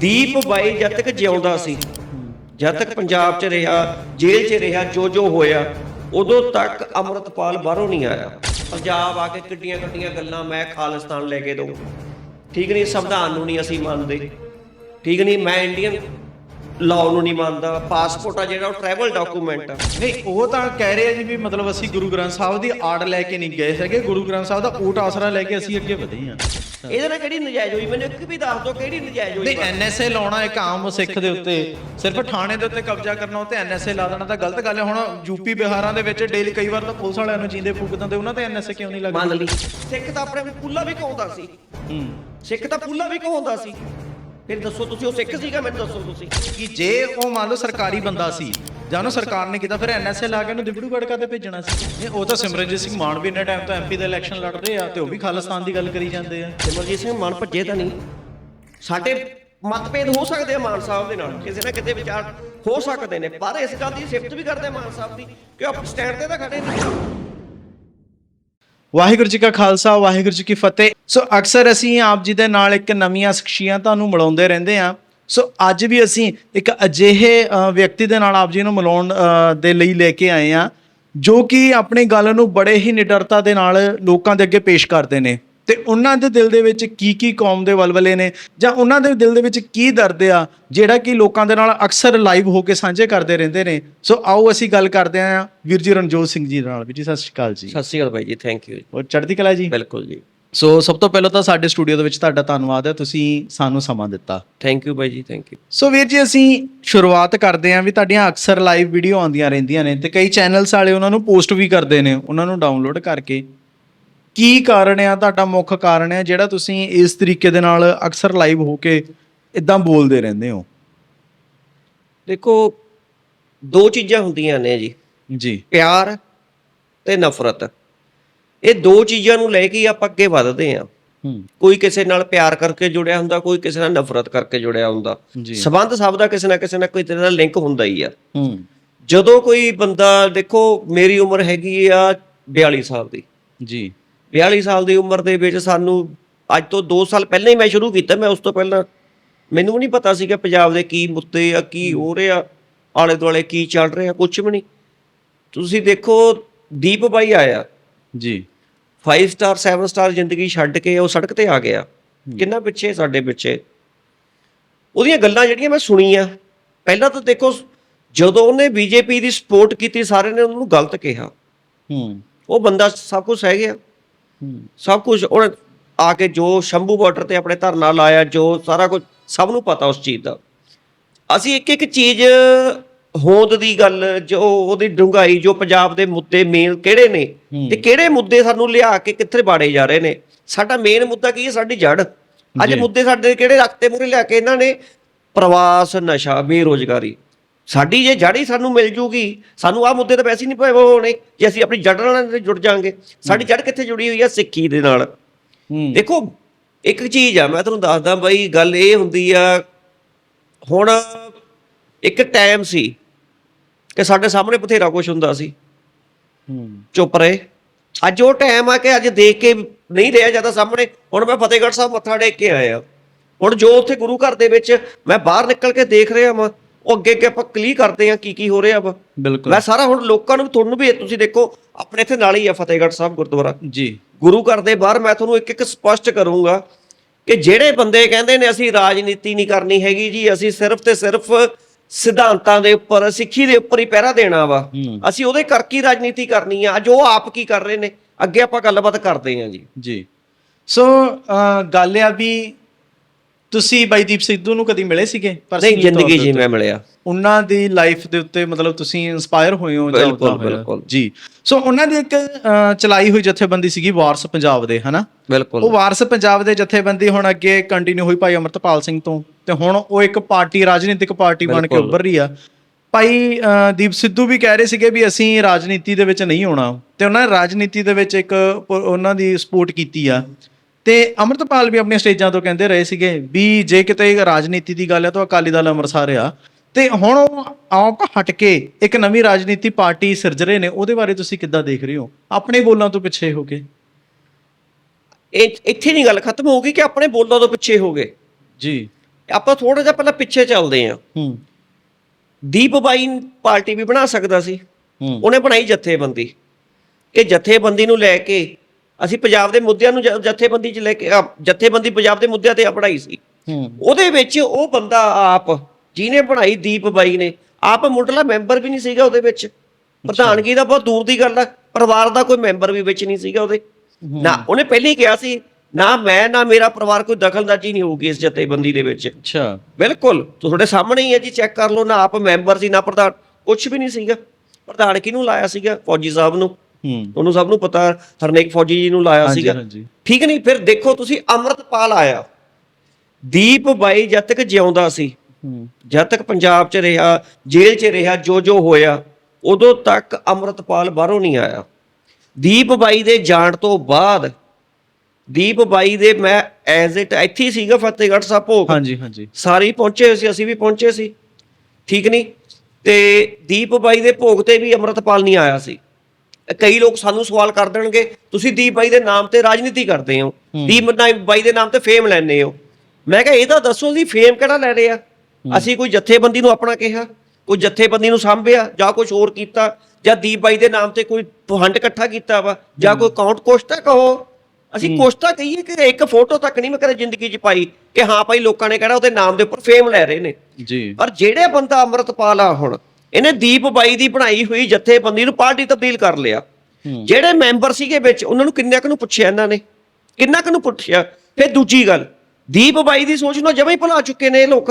ਦੀਪ ਬਾਈ ਜਦ ਤੱਕ ਜਿਉਂਦਾ ਸੀ। ਜਦ ਤੱਕ ਪੰਜਾਬ 'ਚ ਰਿਹਾ ਜੇਲ੍ਹ 'ਚ ਰਿਹਾ ਜੋ ਜੋ ਹੋਇਆ ਉਦੋਂ ਤੱਕ ਅਮਰਤਪਾਲ ਬਾਹਰੋਂ ਨਹੀਂ ਆਇਆ। ਪੰਜਾਬ ਆ ਕੇ ਕਿੱਡੀਆਂ ਕਿੱਡੀਆਂ ਗੱਲਾਂ ਮੈਂ ਖਾਲਿਸਤਾਨ ਲੈ ਕੇ ਦਊਂ। ਠੀਕ ਨਹੀਂ ਸੰਵਿਧਾਨ ਨੂੰ ਨਹੀਂ ਅਸੀਂ ਮੰਨਦੇ। ਠੀਕ ਨਹੀਂ ਮੈਂ ਇੰਡੀਅਨ ਲਾਅ ਨੂੰ ਨਹੀਂ ਮੰਨਦਾ ਪਾਸਪੋਰਟ ਆ ਜਿਹੜਾ ਉਹ ਟਰੈਵਲ ਡਾਕੂਮੈਂਟ ਆ। ਨਹੀਂ ਉਹ ਤਾਂ ਕਹਿ ਰਹੇ ਆ ਜੀ ਵੀ ਮਤਲਬ ਅਸੀਂ ਗੁਰੂ ਗ੍ਰੰਥ ਸਾਹਿਬ ਦੀ ਆੜ ਲੈ ਕੇ ਨਹੀਂ ਗਏ ਸੀਗੇ ਗੁਰੂ ਗ੍ਰੰਥ ਸਾਹਿਬ ਦਾ ਓਟ ਆਸਰਾ ਲੈ ਕੇ ਅਸੀਂ ਅੱਗੇ ਵਧੇ ਹਾਂ। ਇਹਦੇ ਨਾਲ ਕਿਹੜੀ ਨਜਾਇਜ਼ ਹੋਈ? ਮੈਨੂੰ ਇੱਕ ਵੀ ਦੱਸ ਦਿਓ ਕਿਹੜੀ ਨਜਾਇਜ਼ ਹੋਈ? ਨਹੀਂ ਐਨਐਸਏ ਲਾਉਣਾ ਇੱਕ ਆਮ ਸਿੱਖ ਦੇ ਉੱਤੇ। ਸਿਰਫ ਥਾਣੇ ਦੇ ਉੱਤੇ ਕਬਜ਼ਾ ਕਰਨਾ ਉੱਤੇ ਐਨਐਸਏ ਲਾ ਦੇਣਾ ਤਾਂ ਗਲਤ ਗੱਲ ਹੈ। ਹੁਣ ਯੂਪੀ ਬਿਹਾਰਾਂ ਦੇ ਵਿੱਚ ਡੇਲੀ ਕਈ ਵਾਰ ਤਾਂ ਪੁਲਿਸ ਵਾਲਿਆਂ ਨੂੰ ਜਿੰਦੇ ਫੂਕ ਦਿੰਦੇ ਉਹਨਾਂ ਤੇ ਐਨਐਸਏ ਕਿਉਂ ਨਹੀਂ ਲੱਗਦਾ? ਮੰਨ ਲਈ। ਸਿੱਖ ਤਾਂ ਆਪਣੇ ਆਪ ਪੁੱਲਾ ਵੀ ਕਹਾਉਂਦਾ ਸੀ। ਹੂੰ। ਸਿੱਖ ਤਾਂ ਪੁੱਲਾ ਵੀ ਕਹਾਉਂਦਾ ਸੀ। ਫਿਰ ਦੱਸੋ ਤੁਸੀਂ ਉਹ ਸਿੱਖ ਸੀਗਾ ਮੈਨੂੰ ਦੱਸੋ ਤੁਸੀਂ। ਕਿ ਜੇ ਉਹ ਮੰਨ ਲਓ ਸਰਕਾਰੀ ਬੰਦਾ ਸੀ ਜਾਂ ਉਹਨੂੰ ਸਰਕਾਰ ਨੇ ਕੀਤਾ ਫਿਰ ਐਨਐਸਏ ਲਾ ਕੇ ਉਹਨੂੰ ਦਿਬੜੂਗੜ ਕਾਤੇ ਭੇਜਣਾ ਸੀ? ਨਹੀਂ ਉਹ ਤਾਂ ਸਿਮਰਨਜੀਤ ਸਿੰਘ ਮਾਨ ਵੀ ਇੰਨੇ ਟਾਈਮ ਤੋਂ ਐਮਪੀ ਦਾ ਇਲੈਕਸ਼ਨ ਲੜ ਰਹੇ ਆ ਤੇ ਉਹ ਵੀ ਖਾਲਿਸਤਾਨ ਦੀ ਗੱਲ ਕਰੀ ਜਾਂਦੇ ਆ। ਸਿਮਰਜੀਤ ਸਿੰਘ ਮਨ ਭੱਜੇ ਤਾਂ ਨਹੀਂ। ਸਾਡੇ ਮਤਭੇਦ ਹੋ ਸਕਦੇ ਆ ਮਾਨ ਸਾਹਿਬ ਦੇ ਨਾਲ ਕਿਸੇ ਨਾ ਕਿਤੇ ਵਿਚਾਰ ਹੋ ਸਕਦੇ ਨੇ ਪਰ ਇਸ ਗੱਲ ਦੀ ਸਿਫਤ ਵੀ ਕਰਦੇ ਮਾਨ ਸਾਹਿਬ ਦੀ ਕਿ ਉਹ ਸਟੈਂਡ ਤੇ ਤਾਂ ਖੜੇ ਨਹੀਂ ਵਾਹਿਗੁਰੂ ਜੀ ਕਾ ਖਾਲਸਾ, ਵਾਹਿਗੁਰੂ ਜੀ ਕੀ ਫਤਿਹ। ਸੋ ਅਕਸਰ ਅਸੀਂ ਆਪ ਜੀ ਦੇ ਨਾਲ ਇੱਕ ਨਵੀਆਂ ਸ਼ਖਸੀਅਤਾਂ ਨੂੰ ਮਿਲਾਉਂਦੇ ਰਹਿੰਦੇ ਹਾਂ। ਸੋ ਅੱਜ ਵੀ ਅਸੀਂ ਇੱਕ ਅਜਿਹੇ ਵਿਅਕਤੀ ਦੇ ਨਾਲ ਆਪ ਜੀ ਨੂੰ ਮਿਲਾਉਣ ਦੇ ਲਈ ਲੈ ਕੇ ਆਏ ਹਾਂ, ਜੋ ਕਿ ਆਪਣੀ ਗੱਲ ਨੂੰ ਬੜੇ ਹੀ ਨਿਡਰਤਾ ਦੇ ਨਾਲ ਲੋਕਾਂ ਦੇ ਅੱਗੇ ਪੇਸ਼ ਕਰਦੇ ਨੇ। ਤੇ ਉਹਨਾਂ ਦੇ ਦਿਲ ਦੇ ਵਿੱਚ ਕੀ ਕੀ ਕੌਮ ਦੇ ਵਲਵਲੇ ਨੇ ਜਾਂ ਉਹਨਾਂ ਦੇ ਦਿਲ ਦੇ ਵਿੱਚ ਕੀ ਦਰਦ ਆ ਜਿਹੜਾ ਕਿ ਲੋਕਾਂ ਦੇ ਨਾਲ ਅਕਸਰ ਲਾਈਵ ਹੋ ਕੇ ਸਾਂਝੇ ਕਰਦੇ ਰਹਿੰਦੇ ਨੇ। ਸੋ ਆਓ ਅਸੀਂ ਗੱਲ ਕਰਦੇ ਹਾਂ ਵੀਰ ਜੀ ਰਣਜੋਤ ਸਿੰਘ ਜੀ ਨਾਲ। ਵੀਰ ਜੀ ਸਤਿ ਸ਼੍ਰੀ ਅਕਾਲ ਜੀ। ਸਤਿ ਸ਼੍ਰੀ ਅਕਾਲ ਬਾਈ ਜੀ ਥੈਂਕ ਯੂ ਹੋਰ ਚੜ੍ਹਦੀ ਕਲਾ ਜੀ? ਬਿਲਕੁਲ ਜੀ। ਸੋ ਸਭ ਤੋਂ ਪਹਿਲਾਂ ਤਾਂ ਸਾਡੇ ਸਟੂਡੀਓ ਦੇ ਵਿੱਚ ਤੁਹਾਡਾ ਧੰਨਵਾਦ ਹੈ ਤੁਸੀਂ ਸਾਨੂੰ ਸਮਾਂ ਦਿੱਤਾ। ਥੈਂਕ ਯੂ ਬਾਈ ਜੀ ਥੈਂਕ ਯੂ ਸੋ ਵੀਰ ਜੀ ਅਸੀਂ ਸ਼ੁਰੂਆਤ ਕਰਦੇ ਹਾਂ ਵੀ ਤੁਹਾਡੀਆਂ ਅਕਸਰ ਲਾਈਵ ਵੀਡੀਓ ਆਉਂਦੀਆਂ ਰਹਿੰਦੀਆਂ ਨੇ ਤੇ ਕਈ ਚੈਨਲਸ ਵਾਲੇ ਉਹਨਾਂ ਨੂੰ ਪੋਸਟ ਵੀ ਕਰਦੇ ਨੇ ਉਹਨਾਂ ਨੂੰ ਡਾਊਨਲੋਡ ਕਰਕੇ। ਕੀ ਕਾਰਨ ਆ ਤੁਹਾਡਾ ਮੁੱਖ ਕਾਰਨ ਹੈ ਜਿਹੜਾ ਤੁਸੀਂ ਇਸ ਤਰੀਕੇ ਦੇ ਨਾਲ ਅਕਸਰ ਲਾਈਵ ਹੋ ਕੇ ਇਦਾਂ ਬੋਲਦੇ ਰਹਿੰਦੇ ਹੋ? ਦੇਖੋ ਦੋ ਚੀਜ਼ਾਂ ਹੁੰਦੀਆਂ ਨੇ ਜੀ। ਜੀ। ਪਿਆਰ ਤੇ ਨਫ਼ਰਤ। ਇਹ ਦੋ ਚੀਜ਼ਾਂ ਨੂੰ ਲੈ ਕੇ ਹੀ ਆਪਾਂ ਅੱਗੇ ਵਧਦੇ ਹੂੰ। ਕੋਈ ਕਿਸੇ ਨਾਲ ਪਿਆਰ ਕਰਕੇ ਜੁੜਿਆ ਹੁੰਦਾ ਕੋਈ ਕਿਸੇ ਨਾਲ ਨਫ਼ਰਤ ਕਰਕੇ ਜੁੜਿਆ ਹੁੰਦਾ। ਸਬੰਧ ਸਭ ਦਾ ਕਿਸੇ ਨਾ ਕਿਸੇ ਨਾਲ ਕੋਈ ਤਰ੍ਹਾਂ ਦਾ ਲਿੰਕ ਹੁੰਦਾ ਹੀ ਆ। ਜਦੋਂ ਕੋਈ ਬੰਦਾ ਦੇਖੋ ਮੇਰੀ ਉਮਰ ਹੈਗੀ ਆ 42 ਸਾਲ ਦੀ। ਜੀ। 42 ਸਾਲ ਦੀ ਉਮਰ ਦੇ ਵਿੱਚ ਸਾਨੂੰ ਅੱਜ ਤੋਂ 2 ਸਾਲ ਪਹਿਲਾਂ ਹੀ ਮੈਂ ਸ਼ੁਰੂ ਕੀਤਾ ਮੈਂ ਉਸ ਤੋਂ ਪਹਿਲਾਂ ਮੈਨੂੰ ਵੀ ਨਹੀਂ ਪਤਾ ਸੀਗਾ ਪੰਜਾਬ ਦੇ ਕੀ ਮੁੱਦੇ ਆ ਕੀ ਹੋ। ਰਿਹਾ ਆਲੇ ਦੁਆਲੇ ਕੀ ਚੱਲ ਰਿਹਾ ਕੁਝ ਵੀ ਨਹੀਂ। ਤੁਸੀਂ ਦੇਖੋ ਦੀਪ ਬਾਈ ਆਇਆ। ਜੀ। 5 ਸਟਾਰ 7 ਸਟਾਰ ਜ਼ਿੰਦਗੀ ਛੱਡ ਕੇ ਉਹ ਸੜਕ ਤੇ ਆ ਗਿਆ। ਕਿੰਨਾ ਪਿੱਛੇ ਸਾਡੇ ਪਿੱਛੇ। ਉਹਦੀਆਂ ਗੱਲਾਂ ਜਿਹੜੀਆਂ ਮੈਂ ਸੁਣੀਆਂ ਪਹਿਲਾਂ ਤਾਂ ਦੇਖੋ ਜਦੋਂ ਉਹਨੇ ਬੀਜੇਪੀ ਦੀ ਸਪੋਰਟ ਕੀਤੀ ਸਾਰੇ ਨੇ ਉਹਨੂੰ ਗਲਤ ਕਿਹਾ। ਹੂੰ। ਉਹ ਬੰਦਾ ਸਭ ਕੁਝ ਸਹਿ ਗਿਆ। ਹੂੰ ਸਭ ਕੁਝ ਉਹਨੇ ਆ ਕੇ ਜੋ ਸ਼ੰਭੂ ਬਾਰਡਰ ਤੇ ਆਪਣੇ ਧਰਨਾ ਲਾਇਆ ਜੋ ਸਾਰਾ ਕੁਝ ਸਭ ਨੂੰ ਪਤਾ ਉਸ ਚੀਜ਼ ਦਾ। ਅਸੀਂ ਇੱਕ ਇੱਕ ਚੀਜ਼ ਹੋਂਦ ਦੀ ਗੱਲ ਜੋ ਉਹਦੀ ਡੂੰਘਾਈ ਜੋ ਪੰਜਾਬ ਦੇ ਮੁੱਦੇ ਮੇਨ ਕਿਹੜੇ ਨੇ। ਤੇ ਕਿਹੜੇ ਮੁੱਦੇ ਸਾਨੂੰ ਲਿਆ ਕੇ ਕਿੱਥੇ ਬਾੜੇ ਜਾ ਰਹੇ ਨੇ? ਸਾਡਾ ਮੇਨ ਮੁੱਦਾ ਕੀ ਹੈ? ਸਾਡੀ ਜੜ ਅੱਜ। ਮੁੱਦੇ ਸਾਡੇ ਕਿਹੜੇ ਰੱਖਤੇ ਮੂਰੇ ਲਿਆ ਕੇ ਇਹਨਾਂ ਨੇ? ਪ੍ਰਵਾਸ ਨਸ਼ਾ ਬੇਰੋਜ਼ਗਾਰੀ। ਸਾਡੀ ਜੇ ਜੜ ਹੀ ਸਾਨੂੰ ਮਿਲ ਜੂਗੀ ਸਾਨੂੰ ਆਹ ਮੁੱਦੇ ਤਾਂ ਵੈਸੇ ਹੀ ਨਹੀਂ ਪਏ ਹੋਣੇ ਜੇ ਅਸੀਂ ਆਪਣੀ ਜੜ ਨਾਲ ਜੁੜ ਜਾਾਂਗੇ। ਸਾਡੀ ਜੜ ਕਿੱਥੇ ਜੁੜੀ ਹੋਈ ਹੈ ਸਿੱਖੀ ਦੇ ਨਾਲ। ਹੂੰ। ਦੇਖੋ ਇੱਕ ਚੀਜ਼ ਆ ਮੈਂ ਤੁਹਾਨੂੰ ਦੱਸਦਾ ਬਈ ਗੱਲ ਇਹ ਹੁੰਦੀ ਆ ਹੁਣ ਇੱਕ ਟਾਈਮ ਸੀ ਕਿ ਸਾਡੇ ਸਾਹਮਣੇ ਬਥੇਰਾ ਕੁਝ ਹੁੰਦਾ ਸੀ। ਹੂੰ। ਚੁੱਪ ਰਹੇ। ਅੱਜ ਉਹ ਟਾਈਮ ਆ ਕਿ ਅੱਜ ਦੇਖ ਕੇ ਨਹੀਂ ਰਿਹਾ ਜ਼ਿਆਦਾ ਸਾਹਮਣੇ ਹੁਣ ਮੈਂ ਫਤਿਹਗੜ੍ਹ ਸਾਹਿਬ ਮੱਥਾ ਟੇਕ ਕੇ ਆਇਆ। ਹੁਣ ਜੋ ਉੱਥੇ ਗੁਰੂ ਘਰ ਦੇ ਵਿੱਚ ਮੈਂ ਬਾਹਰ ਨਿਕਲ ਕੇ ਦੇਖ ਰਿਹਾ ਵਾਂ ਉਹ ਅੱਗੇ ਅੱਗੇ ਆਪਾਂ ਕਲੀ ਕਰਦੇ ਆ ਕੀ ਕੀ ਹੋ ਰਿਹਾ ਵਾ। ਬਿਲਕੁਲ। ਮੈਂ ਸਾਰਾ ਹੁਣ ਲੋਕਾਂ ਨੂੰ ਤੁਹਾਨੂੰ ਵੀ ਤੁਸੀਂ ਦੇਖੋ ਆਪਣੇ ਇੱਥੇ ਨਾਲ ਹੀ ਆ ਫਤਿਹਗੜ੍ਹ ਸਾਹਿਬ ਗੁਰਦੁਆਰਾ। ਜੀ। ਗੁਰੂ ਘਰ ਦੇ ਬਾਹਰ ਮੈਂ ਤੁਹਾਨੂੰ ਇੱਕ ਇੱਕ ਸਪਸ਼ਟ ਕਰੂੰਗਾ ਕਿ ਜਿਹੜੇ ਬੰਦੇ ਕਹਿੰਦੇ ਨੇ ਅਸੀਂ ਰਾਜਨੀਤੀ ਨਹੀਂ ਕਰਨੀ ਹੈਗੀ ਜੀ ਅਸੀਂ ਸਿਰਫ ਤੇ ਸਿਰਫ ਸਿਧਾਂਤਾਂ ਦੇ ਉੱਪਰ ਸਿੱਖੀ ਦੇ ਉੱਪਰ ਹੀ ਪਹਿਰਾ ਦੇਣਾ ਵਾ। ਅਸੀਂ ਉਹਦੇ ਕਰਕੇ ਹੀ ਰਾਜਨੀਤੀ ਕਰਨੀ ਆ ਅੱਜ ਉਹ ਆਪ ਕੀ ਕਰ ਰਹੇ ਨੇ। ਅੱਗੇ ਆਪਾਂ ਗੱਲਬਾਤ ਕਰਦੇ ਹਾਂ ਜੀ। ਜੀ। ਸੋ ਗੱਲ ਆ ਵੀ ਤੁਸੀਂ ਬਾਈਦੀਪ ਸਿੱਧੂ ਨੂੰ ਕਦੀ ਮਿਲੇ ਸੀਗੇ ਨਹੀਂ ਜ਼ਿੰਦਗੀ ਜੀ? ਮੈਂ ਮਿਲਿਆ ਉਹਨਾਂ ਦੀ ਲਾਈਫ ਦੇ ਉੱਤੇ ਮਤਲਬ ਤੁਸੀਂ ਇਨਸਪਾਇਰ ਹੋਏ ਹੋ ਜਾਂ ਬਿਲਕੁਲ, ਉੱਦਾਂ? ਬਿਲਕੁਲ। ਜੀ ਸੋ ਉਹਨਾਂ ਦੀ ਇੱਕ ਚਲਾਈ ਹੋਈ ਜਥੇਬੰਦੀ ਸੀਗੀ ਵਾਰਸ ਪੰਜਾਬ ਦੇ ਹਨਾ ਉਹ ਬਿਲਕੁਲ ਵਾਰਸ ਪੰਜਾਬ ਦੇ ਜਥੇਬੰਦੀ ਹੁਣ ਅੱਗੇ ਕੰਟੀਨਿਊ ਹੋਈ ਭਾਈ ਅਮਰਤਪਾਲ ਸਿੰਘ ਤੋਂ ਤੇ ਹੁਣ ਉਹ ਇੱਕ ਪਾਰਟੀ ਰਾਜਨੀਤਿਕ ਪਾਰਟੀ ਬਣ ਕੇ ਬਿਲਕੁਲ। ਉੱਭਰ ਰਹੀ ਆ ਭਾਈ ਦੀਪ ਸਿੱਧੂ ਵੀ ਕਹਿ ਰਹੇ ਸੀਗੇ ਵੀ ਅਸੀਂ ਰਾਜਨੀਤੀ ਦੇ ਵਿੱਚ ਨਹੀਂ ਆਉਣਾ ਤੇ ਉਹਨਾਂ ਨੇ ਰਾਜਨੀਤੀ ਦੇ ਵਿੱਚ ਇੱਕ ਪ- ਉਹਨਾਂ ਦੀ ਸਪੋਰਟ ਕੀਤੀ ਆ ਤੇ ਅਮਰਤਪਾਲ ਵੀ ਆਪਣੀਆਂ ਸਟੇਜਾਂ ਤੋਂ ਕਹਿੰਦੇ ਰਹੇ ਸੀਗੇ ਵੀ ਜੇ ਕਿਤੇ ਰਾਜਨੀਤੀ ਦੀ ਗੱਲ ਹੈ ਤਾਂ ਅਕਾਲੀ ਦਲ ਅੰਮ੍ਰਿਤਸਰ ਆ। ਤੇ ਹੁਣ ਉਹ ਆਪ ਹਟ ਕੇ ਇੱਕ ਨਵੀਂ ਰਾਜਨੀਤੀ ਪਾਰਟੀ ਸਿਰਜ ਰਹੇ ਨੇ ਉਹਦੇ ਬਾਰੇ ਤੁਸੀਂ ਕਿੱਦਾਂ ਦੇਖ ਰਹੇ ਹੋ? ਆਪਣੇ ਬੋਲਾਂ ਤੋਂ ਪਿੱਛੇ ਹੋ ਕੇ। ਇਹ ਇੱਥੇ ਨਹੀਂ ਗੱਲ ਖਤਮ ਹੋਊਗੀ ਕਿ ਆਪਣੇ ਬੋਲਾਂ ਤੋਂ ਪਿੱਛੇ ਹੋ ਗਏ। ਜੀ। ਆਪਾਂ ਥੋੜਾ ਜਿਹਾ ਪਹਿਲਾਂ ਪਿੱਛੇ ਚੱਲਦੇ ਹਾਂ। ਹੂੰ। ਦੀਪ ਬਾਈ ਪਾਰਟੀ ਵੀ ਬਣਾ ਸਕਦਾ ਸੀ। ਹੂੰ। ਉਹਨੇ ਬਣਾਈ ਜਥੇਬੰਦੀ। ਇਹ ਜਥੇਬੰਦੀ ਨੂੰ ਲੈ ਕੇ ਅਸੀਂ ਪੰਜਾਬ ਦੇ ਮੁੱਦਿਆਂ ਨੂੰ ਜ- ਜਥੇਬੰਦੀ 'ਚ ਲੈ ਕੇ ਅ, ਜਥੇਬੰਦੀ ਪੰਜਾਬ ਦੇ ਮੁੱਦਿਆਂ ਤੇ ਬਣਾਈ ਸੀ। ਹੂੰ। ਉਹਦੇ ਵਿੱਚ ਉਹ ਬੰਦਾ ਆਪ ਜਿਹਨੇ ਬਣਾਈ ਦੀਪ ਬਾਈ ਨੇ ਆਪ ਮੁੱਢਲਾ ਮੈਂਬਰ ਵੀ ਨਹੀਂ ਸੀਗਾ ਉਹਦੇ ਵਿੱਚ। ਪ੍ਰਧਾਨਗੀ ਦਾ ਬਹੁਤ ਦੂਰ ਦੀ ਗੱਲ ਆ ਪਰਿਵਾਰ ਦਾ ਕੋਈ ਮੈਂਬਰ ਵੀ ਵਿੱਚ ਨਹੀਂ ਸੀਗਾ ਉਹਦੇ। ਨਾ ਉਹਨੇ ਪਹਿਲਾਂ ਹੀ ਕਿਹਾ ਸੀ ਨਾ ਮੈਂ ਨਾ ਮੇਰਾ ਪਰਿਵਾਰ ਕੋਈ ਦਖਲਅੰਦਾਜ਼ੀ ਨਹੀਂ ਹੋਊਗੀ ਇਸ ਜਥੇਬੰਦੀ ਦੇ ਵਿੱਚ। ਅੱਛਾ। ਬਿਲਕੁਲ ਤੁਹਾਡੇ ਸਾਹਮਣੇ ਹੀ ਹੈ ਜੀ ਚੈੱਕ ਕਰ ਲਓ ਨਾ ਆਪ ਮੈਂਬਰ ਸੀ ਨਾ ਪ੍ਰਧਾਨ ਕੁਝ ਵੀ ਨਹੀਂ ਸੀਗਾ। ਪ੍ਰਧਾਨ ਕਿਹਨੂੰ ਲਾਇਆ ਸੀਗਾ ਫੌਜੀ ਸਾਹਿਬ ਨੂੰ। ਹੂੰ। ਤੁਹਾਨੂੰ ਸਭ ਨੂੰ ਪਤਾ ਹਰਨੇਕ ਫੌਜੀ ਜੀ ਨੂੰ ਲਾਇਆ ਸੀਗਾ। ਠੀਕ ਨਹੀਂ ਫਿਰ ਦੇਖੋ ਤੁਸੀਂ ਅੰਮ੍ਰਿਤਪਾਲ ਆਇਆ। ਦੀਪ ਬਾਈ ਜਦ ਤੱਕ ਜਿਉਂਦਾ ਸੀ ਜਦ ਤੱਕ ਪੰਜਾਬ 'ਚ ਰਿਹਾ ਜੇਲ੍ਹ 'ਚ ਰਿਹਾ ਜੋ ਜੋ ਹੋਇਆ ਉਦੋਂ ਤੱਕ ਅੰਮ੍ਰਿਤਪਾਲ ਬਾਹਰੋਂ ਨਹੀਂ ਆਇਆ। ਦੀਪ ਬਾਈ ਦੇ ਜਾਣ ਤੋਂ ਬਾਅਦ ਦੀਪ ਬਾਈ ਦੇ ਮੈਂ ਐਜ਼ ਇਟ ਇੱਥੇ ਸੀਗਾ ਫਤਿਹਗੜ੍ਹ ਸਾਹਿਬ ਭੋਗ। ਹਾਂਜੀ ਹਾਂਜੀ। ਸਾਰੇ ਪਹੁੰਚੇ ਹੋਏ ਸੀ ਅਸੀਂ ਵੀ ਪਹੁੰਚੇ ਸੀ। ਠੀਕ ਨਹੀਂ? ਤੇ ਦੀਪ ਬਾਈ ਦੇ ਭੋਗ ਤੇ ਵੀ ਅੰਮ੍ਰਿਤਪਾਲ ਨਹੀਂ ਆਇਆ ਸੀ। ਕਈ ਲੋਕ ਸਾਨੂੰ ਸਵਾਲ ਕਰ ਦੇਣਗੇ ਤੁਸੀਂ ਦੀਪ ਬਾਈ ਦੇ ਨਾਮ ਤੇ ਰਾਜਨੀਤੀ ਕਰਦੇ ਹੋ ਦੀਪ ਬਾਈ ਦੇ ਨਾਮ ਤੇ ਫੇਮ ਲੈਣੇ ਹੋ। ਮੈਂ ਕਿਹਾ ਇਹ ਤਾਂ ਦੱਸੋ ਜੀ ਫੇਮ ਕਿਹੜਾ ਲੈ ਰਹੇ ਆ? ਅਸੀਂ ਕੋਈ ਜਥੇਬੰਦੀ ਨੂੰ ਆਪਣਾ ਕਿਹਾ ਕੋਈ ਜਥੇਬੰਦੀ ਨੂੰ ਸਾਂਭਿਆ ਜਾਂ ਕੁਝ ਹੋਰ ਕੀਤਾ ਜਾਂ ਦੀਪ ਬਾਈ ਦੇ ਨਾਮ ਤੇ ਕੋਈ ਫੰਡ ਇਕੱਠਾ ਕੀਤਾ ਵਾ ਜਾਂ ਕੋਈ ਅਕਾਊਂਟ ਕੁਛ ਤਾਂ ਕਹੋ। ਅਸੀਂ ਕੁਛ ਤਾਂ ਕਹੀਏ ਕਿ ਇੱਕ ਫੋਟੋ ਤੱਕ ਨਹੀਂ ਮੈਂ ਕਦੇ ਜ਼ਿੰਦਗੀ 'ਚ ਪਾਈ ਕਿ ਹਾਂ ਭਾਈ ਲੋਕਾਂ ਨੇ ਕਹਿਣਾ ਉਹਦੇ ਨਾਮ ਦੇ ਉੱਪਰ ਫੇਮ ਲੈ ਰਹੇ ਨੇ। ਜੀ। ਪਰ ਜਿਹੜੇ ਬੰਦਾ ਅੰਮ੍ਰਿਤਪਾਲ ਆ ਹੁਣ ਇਹਨੇ ਦੀਪ ਬਾਈ ਦੀ ਬਣਾਈ ਹੋਈ ਜਥੇਬੰਦੀ ਨੂੰ ਪਾਰਟੀ ਤਬਦੀਲ ਕਰ ਲਿਆ। ਜਿਹੜੇ ਮੈਂਬਰ ਸੀਗੇ ਵਿੱਚ ਉਹਨਾਂ ਨੂੰ ਕਿੰਨਿਆਂ ਕੁ ਨੂੰ ਪੁੱਛਿਆ ਇਹਨਾਂ ਨੇ? ਕਿੰਨਾ ਕੁ ਨੂੰ ਪੁੱਛਿਆ? ਫਿਰ ਦੂਜੀ ਗੱਲ ਦੀਪ ਬਾਈ ਦੀ ਸੋਚ ਨੂੰ ਜਮਾਂ ਹੀ ਭੁਲਾ ਚੁੱਕੇ ਨੇ ਇਹ ਲੋਕ।